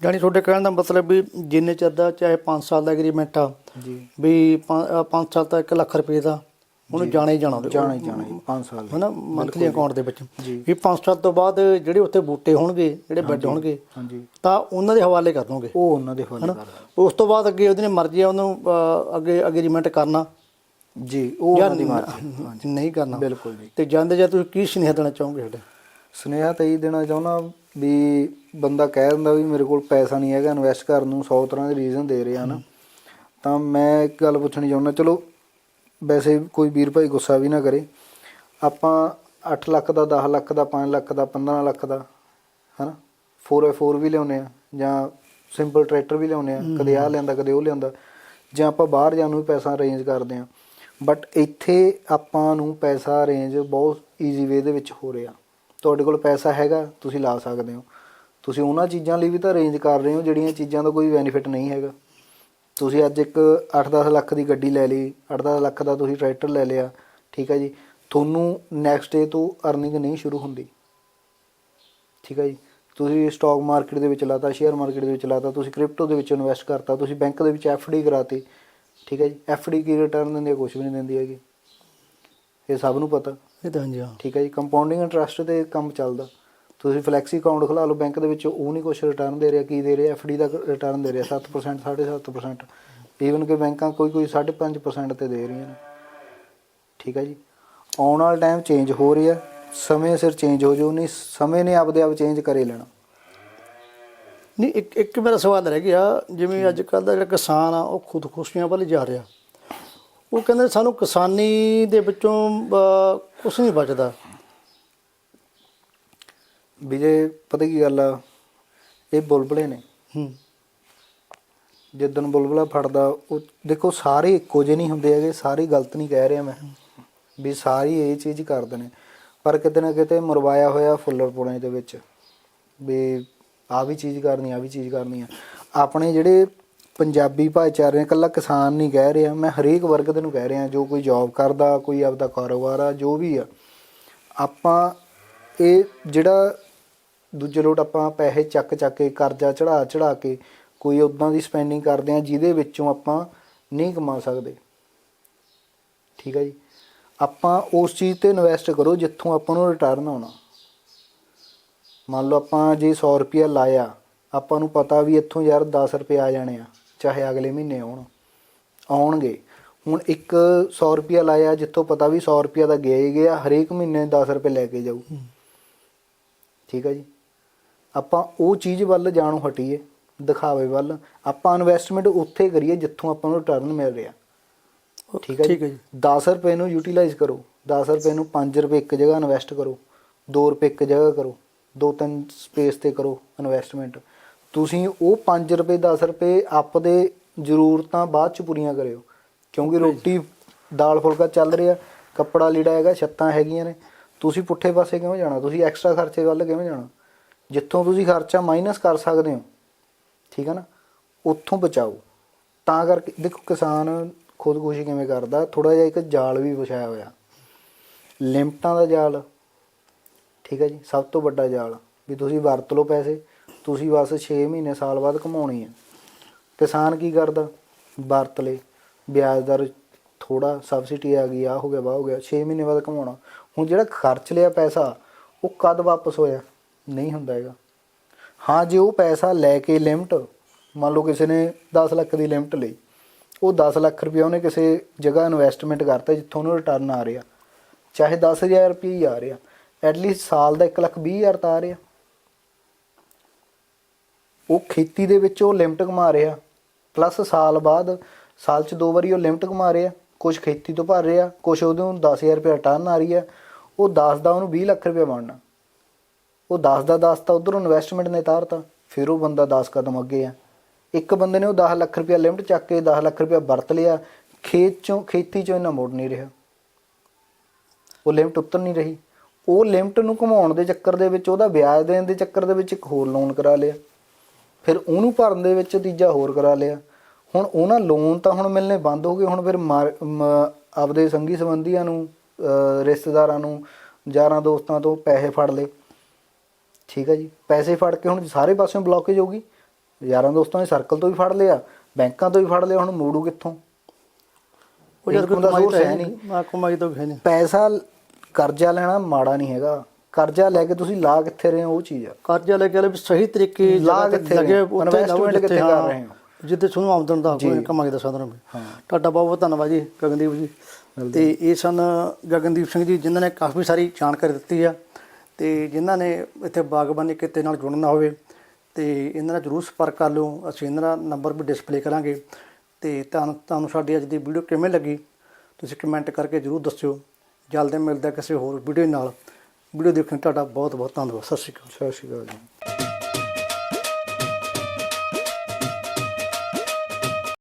ਜਾਣੀ ਤੁਹਾਡੇ ਕਹਿਣ ਦਾ ਮਤਲਬ ਵੀ ਜਿੰਨੇ ਚਿਰ ਦਾ ਚਾਹੇ 5 ਸਾਲ ਦਾ ਐਗਰੀਮੈਂਟ ਆ ਜੀ। ਵੀ 5 ਸਾਲ ਤੱਕ 1 ਲੱਖ ਰੁਪਏ ਦਾ ਉਹਨੂੰ। ਜਾਣਾ ਜਾਣਾ। ਜਾਣਾ ਜਾਣਾ ਜੀ 5 ਸਾਲ ਹਨਾ ਮੰਥਲੀ ਅਕਾਊਂਟ ਦੇ ਵਿੱਚ। ਵੀ 5 ਸਾਲ ਤੋਂ ਬਾਅਦ ਜਿਹੜੇ ਉੱਥੇ ਬੂਟੇ ਹੋਣਗੇ ਜਿਹੜੇ ਬੈੱਡ ਹੋਣਗੇ ਹਾਂਜੀ। ਤਾਂ ਉਹਨਾਂ ਦੇ ਹਵਾਲੇ ਕਰ ਦੋਗੇ। ਉਹ ਉਹਨਾਂ ਦੇ ਹਵਾਲੇ ਕਰਦਾ ਉਸ ਤੋਂ ਬਾਅਦ ਅੱਗੇ ਉਹਦੀ ਨੇ ਮਰਜ਼ੀ ਆ ਉਹਨੂੰ ਅੱਗੇ ਐਗਰੀਮੈਂਟ ਕਰਨਾ। ਜੀ ਉਹ ਉਹਨਾਂ ਦੀ ਮਰਜ਼ੀ। ਨਹੀਂ ਕਰਨਾ। ਬਿਲਕੁਲ ਜੀ। ਤੇ ਜਾਂਦੇ ਜਾਂ ਤੁਸੀਂ ਕੀ ਸੁਨੇਹਾ ਦੇਣਾ ਚਾਹੋਗੇ ਸਾਡੇ? ਸੁਨੇਹਾ ਤਾਂ ਇਹ ਦੇਣਾ ਚਾਹੁੰਦਾ ਵੀ ਬੰਦਾ ਕਹਿ ਦਿੰਦਾ ਵੀ ਮੇਰੇ ਕੋਲ ਪੈਸਾ ਨਹੀਂ ਹੈਗਾ ਇਨਵੈਸਟ ਕਰਨ ਨੂੰ 100 ਤਰ੍ਹਾਂ ਦੇ ਰੀਜ਼ਨ ਦੇ ਰਹੇ ਹਨ ਤਾਂ ਮੈਂ ਇੱਕ ਗੱਲ ਪੁੱਛਣੀ ਚਾਹੁੰਦਾ ਚਲੋ ਵੈਸੇ ਕੋਈ ਵੀਰ ਭਾਈ ਗੁੱਸਾ ਵੀ ਨਾ ਕਰੇ। ਆਪਾਂ 8 ਲੱਖ ਦਾ 10 ਲੱਖ ਦਾ 5 ਲੱਖ ਦਾ 15 ਲੱਖ ਦਾ ਹਨਾ? 4x4 ਵੀ ਲਿਆਉਨੇ ਆ ਜਾਂ ਸਿੰਪਲ ਟਰੈਕਟਰ ਵੀ ਲਿਆਉਨੇ ਆ ਕਦੇ ਆਹ ਲਿਆਂਦਾ ਕਦੇ ਉਹ ਲਿਆਂਦਾ। ਜਾਂ ਆਪਾਂ ਬਾਹਰ ਜਾਣ ਨੂੰ ਵੀ ਪੈਸਾ ਅਰੇਂਜ ਕਰਦੇ ਆ। ਬਟ ਇੱਥੇ ਆਪਾਂ ਨੂੰ ਪੈਸਾ ਅਰੇਂਜ ਬਹੁਤ ਈਜ਼ੀ ਵੇ ਦੇ ਵਿੱਚ ਹੋ ਰਿਹਾ। ਤੁਹਾਡੇ ਕੋਲ ਪੈਸਾ ਹੈਗਾ, ਤੁਸੀਂ ਲਾ ਸਕਦੇ ਹੋ। ਤੁਸੀਂ ਉਹਨਾਂ ਚੀਜ਼ਾਂ ਲਈ ਵੀ ਤਾਂ ਅਰੇਂਜ ਕਰ ਰਹੇ ਹੋ, ਜਿਹੜੀਆਂ ਚੀਜ਼ਾਂ ਦਾ ਕੋਈ ਬੈਨੀਫਿਟ ਨਹੀਂ ਹੈਗਾ। ਤੁਸੀਂ ਅੱਜ ਇੱਕ 8-10 ਲੱਖ ਦੀ ਗੱਡੀ ਲੈ ਲਈ 8-10 ਲੱਖ ਦਾ ਤੁਸੀਂ ਟਰੈਕਟਰ ਲੈ ਲਿਆ, ਠੀਕ ਹੈ ਜੀ। ਤੁਹਾਨੂੰ ਨੈਕਸਟ ਡੇ ਤੋਂ ਅਰਨਿੰਗ ਨਹੀਂ ਸ਼ੁਰੂ ਹੁੰਦੀ। ਠੀਕ ਹੈ ਜੀ। ਤੁਸੀਂ ਸਟਾਕ ਮਾਰਕੀਟ ਦੇ ਵਿੱਚ ਲਾਤਾ ਸ਼ੇਅਰ ਮਾਰਕੀਟ ਦੇ ਵਿੱਚ ਲਾਤਾ, ਤੁਸੀਂ ਕ੍ਰਿਪਟੋ ਦੇ ਵਿੱਚ ਇਨਵੈਸਟ ਕਰਤਾ, ਤੁਸੀਂ ਬੈਂਕ ਦੇ ਵਿੱਚ ਡੀ ਕਰਾਤੀ। ਠੀਕ ਹੈ ਜੀ। ਡੀ ਕੀ ਰਿਟਰਨ ਦਿੰਦੀ ਹੈ? ਕੁਝ ਵੀ ਨਹੀਂ ਦਿੰਦੀ ਹੈਗੀ। ਇਹ ਸਭ ਨੂੰ ਪਤਾ। ਇਹ ਤਾਂ ਹਾਂਜੀ ਹਾਂ। ਠੀਕ ਹੈ ਜੀ ਕੰਪਾਊਂਡਿੰਗ ਇੰਟਰਸਟ ਤੇ ਕੰਮ ਚੱਲਦਾ। ਤੁਸੀਂ ਫਲੈਕਸੀ ਅਕਾਊਂਟ ਖੁਲਾ ਲਓ ਬੈਂਕ ਦੇ ਵਿੱਚ ਉਹ ਨਹੀਂ ਕੁਝ ਰਿਟਰਨ ਦੇ ਰਿਹਾ ਕੀ ਦੇ ਰਿਹਾ ਡੀ ਦਾ ਰਿਟਰਨ ਦੇ ਰਿਹਾ 7% 7.5% ਈਵਨ ਕਿ ਬੈਂਕਾਂ ਕੋਈ ਕੋਈ 5.5% ਤੇ ਦੇ ਰਹੀਆਂ ਨੇ। ਠੀਕ ਹੈ ਜੀ ਆਉਣ ਵਾਲਾ ਟਾਈਮ ਚੇਂਜ ਹੋ ਰਿਹਾ ਸਮੇਂ ਸਿਰ ਚੇਂਜ ਹੋ ਜਾਊ ਨਹੀਂ ਸਮੇਂ ਨੇ ਆਪਦੇ ਆਪ ਚੇਂਜ ਕਰੇ ਲੈਣਾ। ਨਹੀਂ ਇੱਕ ਇੱਕ ਮੇਰਾ ਸਵਾਲ ਰਹਿ ਗਿਆ ਜਿਵੇਂ ਅੱਜ ਕੱਲ ਦਾ ਜਿਹੜਾ ਕਿਸਾਨ ਆ ਉਹ ਖੁਦਕੁਸ਼ੀਆਂ ਵੱਲ ਜਾ ਰਿਹਾ। ਉਹ ਕਹਿੰਦੇ ਸਾਨੂੰ ਕਿਸਾਨੀ ਦੇ ਵਿੱਚੋਂ ਕੁਝ ਨਹੀਂ ਬਚਦਾ। ਵਿਜੇ ਪਤਾ ਕੀ ਗੱਲ ਆ ਇਹ ਬੁਲਬੁਲੇ ਨੇ। ਹੂੰ। ਜਿੱਦਣ ਬੁਲਬੁਲਾ ਫੜਦਾ ਉਹ ਦੇਖੋ ਸਾਰੇ ਇੱਕੋ ਜਿਹੇ ਨਹੀਂ ਹੁੰਦੇ ਹੈਗੇ ਸਾਰੇ ਗਲਤ ਨਹੀਂ ਕਹਿ ਰਿਹਾ ਮੈਂ। ਵੀ ਸਾਰੀ ਇਹ ਚੀਜ਼ ਕਰਦੇ ਨੇ। ਪਰ ਕਿਤੇ ਨਾ ਕਿਤੇ ਮਰਵਾਇਆ ਹੋਇਆ ਫੁੱਲਰਪੁਣੇ ਦੇ ਵਿੱਚ ਵੀ ਆ ਵੀ ਚੀਜ਼ ਕਰਨੀ ਆ ਵੀ ਚੀਜ਼ ਕਰਨੀ ਆ। ਆਪਣੇ ਜਿਹੜੇ ਪੰਜਾਬੀ ਭਾਈਚਾਰੇ ਨੇ ਇਕੱਲਾ ਕਿਸਾਨ ਨਹੀਂ ਕਹਿ ਰਿਹਾ। ਮੈਂ ਹਰੇਕ ਵਰਗ ਦੇ ਨੂੰ ਕਹਿ ਰਿਹਾ, ਜੋ ਕੋਈ ਜੌਬ ਕਰਦਾ, ਕੋਈ ਆਪਦਾ ਕਾਰੋਬਾਰ ਆ, ਜੋ ਵੀ ਆ। ਆਪਾਂ ਇਹ ਜਿਹੜਾ ਦੂਜੇ ਲੋਟ ਆਪਾਂ ਪੈਸੇ ਚੱਕ ਚੱਕ ਕੇ, ਕਰਜ਼ਾ ਚੜਾ ਚੜਾ ਕੇ ਕੋਈ ਉਦਾਂ ਦੀ ਸਪੈਂਡਿੰਗ ਕਰਦੇ ਆ, ਜਿਹਦੇ ਵਿੱਚੋਂ ਆਪਾਂ ਨਹੀਂ ਕਮਾ ਸਕਦੇ। ਠੀਕ ਹੈ ਜੀ? ਆਪਾਂ ਉਸ ਚੀਜ਼ ਤੇ ਇਨਵੈਸਟ ਕਰੋ ਜਿੱਥੋਂ ਆਪਾਂ ਨੂੰ ਰਿਟਰਨ ਆਉਣਾ। ਮੰਨ ਲਓ ਆਪਾਂ ਜੇ 100 ਰੁਪਿਆ ਲਾਇਆ, ਆਪਾਂ ਨੂੰ ਪਤਾ ਵੀ ਇੱਥੋਂ ਯਾਰ 10 ਰੁਪਏ ਆ ਜਾਣੇ ਆ। ਚਾਹੇ ਅਗਲੇ ਮਹੀਨੇ ਆਉਣ ਆਉਣਗੇ। ਹੁਣ ਇੱਕ 100 ਰੁਪਿਆ ਲਾਇਆ ਜਿੱਥੋਂ ਪਤਾ ਵੀ 100 ਰੁਪਿਆ ਦਾ ਗਿਆ ਹੀ ਗਿਆ ਹਰੇਕ ਮਹੀਨੇ 10 ਰੁਪਏ ਲੈ ਕੇ ਜਾਊ। ਠੀਕ ਹੈ ਜੀ? ਆਪਾਂ ਉਹ ਚੀਜ਼ ਵੱਲ ਜਾਣੋਂ ਹਟੀਏ ਦਿਖਾਵੇ ਵੱਲ। ਆਪਾਂ ਇਨਵੈਸਟਮੈਂਟ ਉੱਥੇ ਕਰੀਏ ਜਿੱਥੋਂ ਆਪਾਂ ਨੂੰ ਰਿਟਰਨ ਮਿਲ ਰਿਹਾ। ਠੀਕ ਹੈ ਠੀਕ ਹੈ ਜੀ। 10 ਰੁਪਏ ਨੂੰ ਯੂਟਿਲਾਈਜ਼ ਕਰੋ। 10 ਰੁਪਏ ਨੂੰ 5 ਰੁਪਏ ਇੱਕ ਜਗ੍ਹਾ ਇਨਵੈਸਟ ਕਰੋ। 2 ਰੁਪਏ ਇੱਕ ਜਗ੍ਹਾ ਕਰੋ। ਦੋ ਤਿੰਨ ਸਪੇਸ ਤੇ ਕਰੋ ਇਨਵੈਸਟਮੈਂਟ ਤੁਸੀਂ ਉਹ 5 ਰੁਪਏ 10 ਰੁਪਏ ਆਪਦੇ ਜ਼ਰੂਰਤਾਂ ਬਾਅਦ ਚ ਪੂਰੀਆਂ ਕਰਿਓ। ਕਿਉਂਕਿ ਰੋਟੀ ਦਾਲ ਫੁਲਕਾ ਚੱਲ ਰਿਹਾ ਕੱਪੜਾ ਲੀੜਾ ਹੈਗਾ ਛੱਤਾਂ ਹੈਗੀਆਂ ਨੇ। ਤੁਸੀਂ ਪੁੱਠੇ ਪਾਸੇ ਕਿਵੇਂ ਜਾਣਾ? ਤੁਸੀਂ ਐਕਸਟਰਾ ਖਰਚੇ ਵੱਲ ਕਿਵੇਂ ਜਾਣਾ? ਜਿੱਥੋਂ ਤੁਸੀਂ ਖਰਚਾ ਮਾਈਨਸ ਕਰ ਸਕਦੇ ਹੋ ਠੀਕ ਹੈ ਨਾ? ਉੱਥੋਂ ਬਚਾਓ। ਤਾਂ ਕਰਕੇ ਦੇਖੋ ਕਿਸਾਨ ਖੁਦਕੁਸ਼ੀ ਕਿਵੇਂ ਕਰਦਾ? ਥੋੜਾ ਜਿਹਾ ਇੱਕ ਜਾਲ ਵੀ ਵਿਛਾਇਆ ਹੋਇਆ। ਲਿਮਟਾਂ ਦਾ ਜਾਲ ਠੀਕ ਹੈ ਜੀ? ਸਭ ਤੋਂ ਵੱਡਾ ਜਾਲ ਵੀ ਤੁਸੀਂ ਵਰਤ ਲਓ ਪੈਸੇ। ਤੁਸੀਂ ਬਸ 6 ਮਹੀਨੇ ਸਾਲ ਬਾਅਦ ਕਮਾਉਣੀ ਹੈ। ਕਿਸਾਨ ਕੀ ਕਰਦਾ? ਵਰਤ ਲੇ। ਵਿਆਜ ਦਰ ਥੋੜਾ ਸਬਸਿਡੀ ਆ ਗਈ ਆ ਹੋ ਗਿਆ ਵਾ ਹੋ ਗਿਆ 6 ਮਹੀਨੇ ਬਾਅਦ ਕਮਾਉਣਾ। ਹੁਣ ਜਿਹੜਾ ਖਰਚ ਲਿਆ ਪੈਸਾ, ਉਹ ਕਦ ਵਾਪਸ ਹੋਇਆ? ਨਹੀਂ ਹੁੰਦਾ ਹੈਗਾ। ਹਾਂ, ਜੇ ਉਹ ਪੈਸਾ ਲੈ ਕੇ ਲਿਮਟ ਮੰਨ ਲਓ ਕਿਸੇ ਨੇ 10 ਲੱਖ ਦੀ ਲਿਮਟ ਲਈ, ਉਹ 10 ਲੱਖ ਰੁਪਏ ਉਹਨੇ ਕਿਸੇ ਜਗ੍ਹਾ ਇਨਵੈਸਟਮੈਂਟ ਕਰਤਾ ਜਿੱਥੋਂ ਉਹਨੂੰ ਰਿਟਰਨ ਆ ਰਿਹਾ। ਚਾਹੇ 10000 ਰੁਪਏ ਹੀ ਆ ਰਿਹਾ ਐਟਲੀਸਟ ਸਾਲ ਦਾ 1 ਲੱਖ 20 ਹਜ਼ਾਰ ਤਾਂ ਆ ਰਿਹਾ। ਉਹ ਖੇਤੀ ਦੇ ਵਿੱਚ ਉਹ ਲਿਮਟ ਕਮਾ ਰਿਹਾ। ਪਲੱਸ ਸਾਲ ਬਾਅਦ, ਸਾਲ 'ਚ ਦੋ ਵਾਰੀ ਉਹ ਲਿਮਟ ਕਮਾ ਰਿਹਾ। ਕੁਝ ਖੇਤੀ ਤੋਂ ਭਰ ਰਿਹਾ ਕੁਝ ਉਹਦੇ ਨੂੰ 10000 ਰੁਪਏ ਰਿਟਰਨ ਆ ਰਹੀ ਹੈ। ਉਹ 10 ਦਾ ਉਹਨੂੰ 20 ਲੱਖ ਰੁਪਏ ਬਣਨਾ। ਉਹ 10 ਦਾ 10 ਤਾਂ ਉਧਰੋਂ ਇਨਵੈਸਟਮੈਂਟ ਨੇ ਤਾਰਤਾ, ਫਿਰ ਉਹ ਬੰਦਾ 10 ਕਦਮ ਅੱਗੇ ਆ। ਇੱਕ ਬੰਦੇ ਨੇ ਉਹ 10 ਲੱਖ ਰੁਪਏ ਲਿਮਟ ਚੱਕ ਕੇ 10 ਲੱਖ ਰੁਪਏ ਵਰਤ ਲਿਆ। ਖੇਤ ਚੋਂ, ਖੇਤੀ ਚੋਂ ਇਹਨਾਂ ਮੁੜ ਨਹੀਂ ਰਿਹਾ। ਉਹ ਲਿਮਟ ਉਤਰ ਨਹੀਂ ਰਹੀ। ਉਹ ਲਿਮਟ ਨੂੰ ਘੁਮਾਉਣ ਦੇ ਚੱਕਰ ਦੇ ਵਿੱਚ, ਉਹਦਾ ਵਿਆਜ ਦੇਣ ਦੇ ਚੱਕਰ ਦੇ ਵਿੱਚ ਇੱਕ ਹੋਰ ਲੋਨ ਕਰਾ ਲਿਆ। ਫਿਰ ਉਹਨੂੰ ਭਰਨ ਦੇ ਵਿੱਚ ਤੀਜਾ ਹੋਰ ਕਰਾ ਲਿਆ। ਹੁਣ ਉਹਨਾਂ ਲੋਨ ਤਾਂ ਹੁਣ ਮਿਲਨੇ ਬੰਦ ਹੋ ਗਏ। ਹੁਣ ਫਿਰ ਮ- ਆਪਦੇ ਸੰਗੀ ਸੰਬੰਧੀਆਂ ਨੂੰ ਰਿਸ਼ਤੇਦਾਰਾਂ ਨੂੰ ਯਾਰਾਂ ਦੋਸਤਾਂ ਤੋਂ ਪੈਸੇ ਫੜ ਲਏ। ਠੀਕ ਹੈ ਜੀ। ਪੈਸੇ ਫੜ ਕੇ ਹੁਣ ਸਾਰੇ ਪਾਸਿਓਂ ਬਲੌਕੇਜ ਹੋਊਗੀ ਯਾਰਾਂ ਦੋਸਤਾਂ ਦੇ ਸਰਕਲ ਤੋਂ ਵੀ ਫੜ ਲਿਆ ਬੈਂਕਾਂ ਤੋਂ ਵੀ ਫੜ ਲਿਆ। ਹੁਣ ਮੋੜੂ ਕਿੱਥੋਂ? ਉਹ ਜਦ ਕੋਈ ਕਮਾਈ ਤਾਂ ਹੈ ਹੈ ਨਹੀਂ। ਆ ਕਮਾਈ ਤਾਂ ਹੈ ਨਹੀਂ ਪੈਸਾ ਕਰਜ਼ਾ ਲੈਣਾ ਮਾੜਾ ਨਹੀਂ ਹੈਗਾ। ਕਰਜ਼ਾ ਲੈ ਕੇ ਤੁਸੀਂ ਲਾ ਕਿੱਥੇ ਰਹੇ ਹੋ ਉਹ ਚੀਜ਼ ਆ ਕਰਜ਼ਾ ਲੈ ਕੇ ਵੀ ਸਹੀ ਤਰੀਕੇ ਲਾ ਕਿੱਥੇ ਲੱਗੇ? ਉੱਥੇ ਜਿੱਥੇ ਕਿੱਥੇ ਕਰ ਰਹੇ ਹੋ? ਜਿੱਥੇ ਤੁਹਾਨੂੰ ਆਮਦਨ ਦਾ ਕੋਈ। ਕਮਾਈ ਦਾ ਸਾਧਨ ਹੋਵੇ। ਤੁਹਾਡਾ ਬਹੁਤ ਬਹੁਤ ਧੰਨਵਾਦ ਜੀ ਗਗਨਦੀਪ ਜੀ ਤੇ ਇਹ ਸਨ ਗਗਨਦੀਪ ਸਿੰਘ ਜੀ ਜਿਨ੍ਹਾਂ ਨੇ ਕਾਫੀ ਸਾਰੀ ਜਾਣਕਾਰੀ ਦਿੱਤੀ ਆ ਤੇ ਜਿਨ੍ਹਾਂ ਨੇ ਇੱਥੇ ਬਾਗਬਾਨੀ ਕਿੱਤੇ ਨਾਲ ਜੁੜਨਾ ਹੋਵੇ ਤੇ ਇਹਨਾਂ ਨਾਲ ਜਰੂਰ ਸੰਪਰਕ ਕਰ ਲਿਓ ਅਸੀਂ ਇਹਨਾਂ ਦਾ ਨੰਬਰ ਵੀ ਡਿਸਪਲੇ ਕਰਾਂਗੇ ਤੇ ਤੁਹਾਨੂੰ ਤੁਹਾਨੂੰ ਸਾਡੀ ਅੱਜ ਦੀ ਵੀਡੀਓ ਕਿਵੇਂ ਲੱਗੀ ਤੁਸੀਂ ਕਮੈਂਟ ਕਰਕੇ ਜਰੂਰ ਦੱਸਿਓ ਜਲਦੀ ਮਿਲਦਾ ਕਿਸੇ ਹੋਰ ਵੀਡੀਓ ਨਾਲ ਵੀਡੀਓ ਦੇਖਣ ਤੁਹਾਡਾ ਬਹੁਤ ਬਹੁਤ ਧੰਨਵਾਦ। ਸਤਿ ਸ਼੍ਰੀ ਅਕਾਲ ਸਤਿ ਸ਼੍ਰੀ ਅਕਾਲ ਜੀ।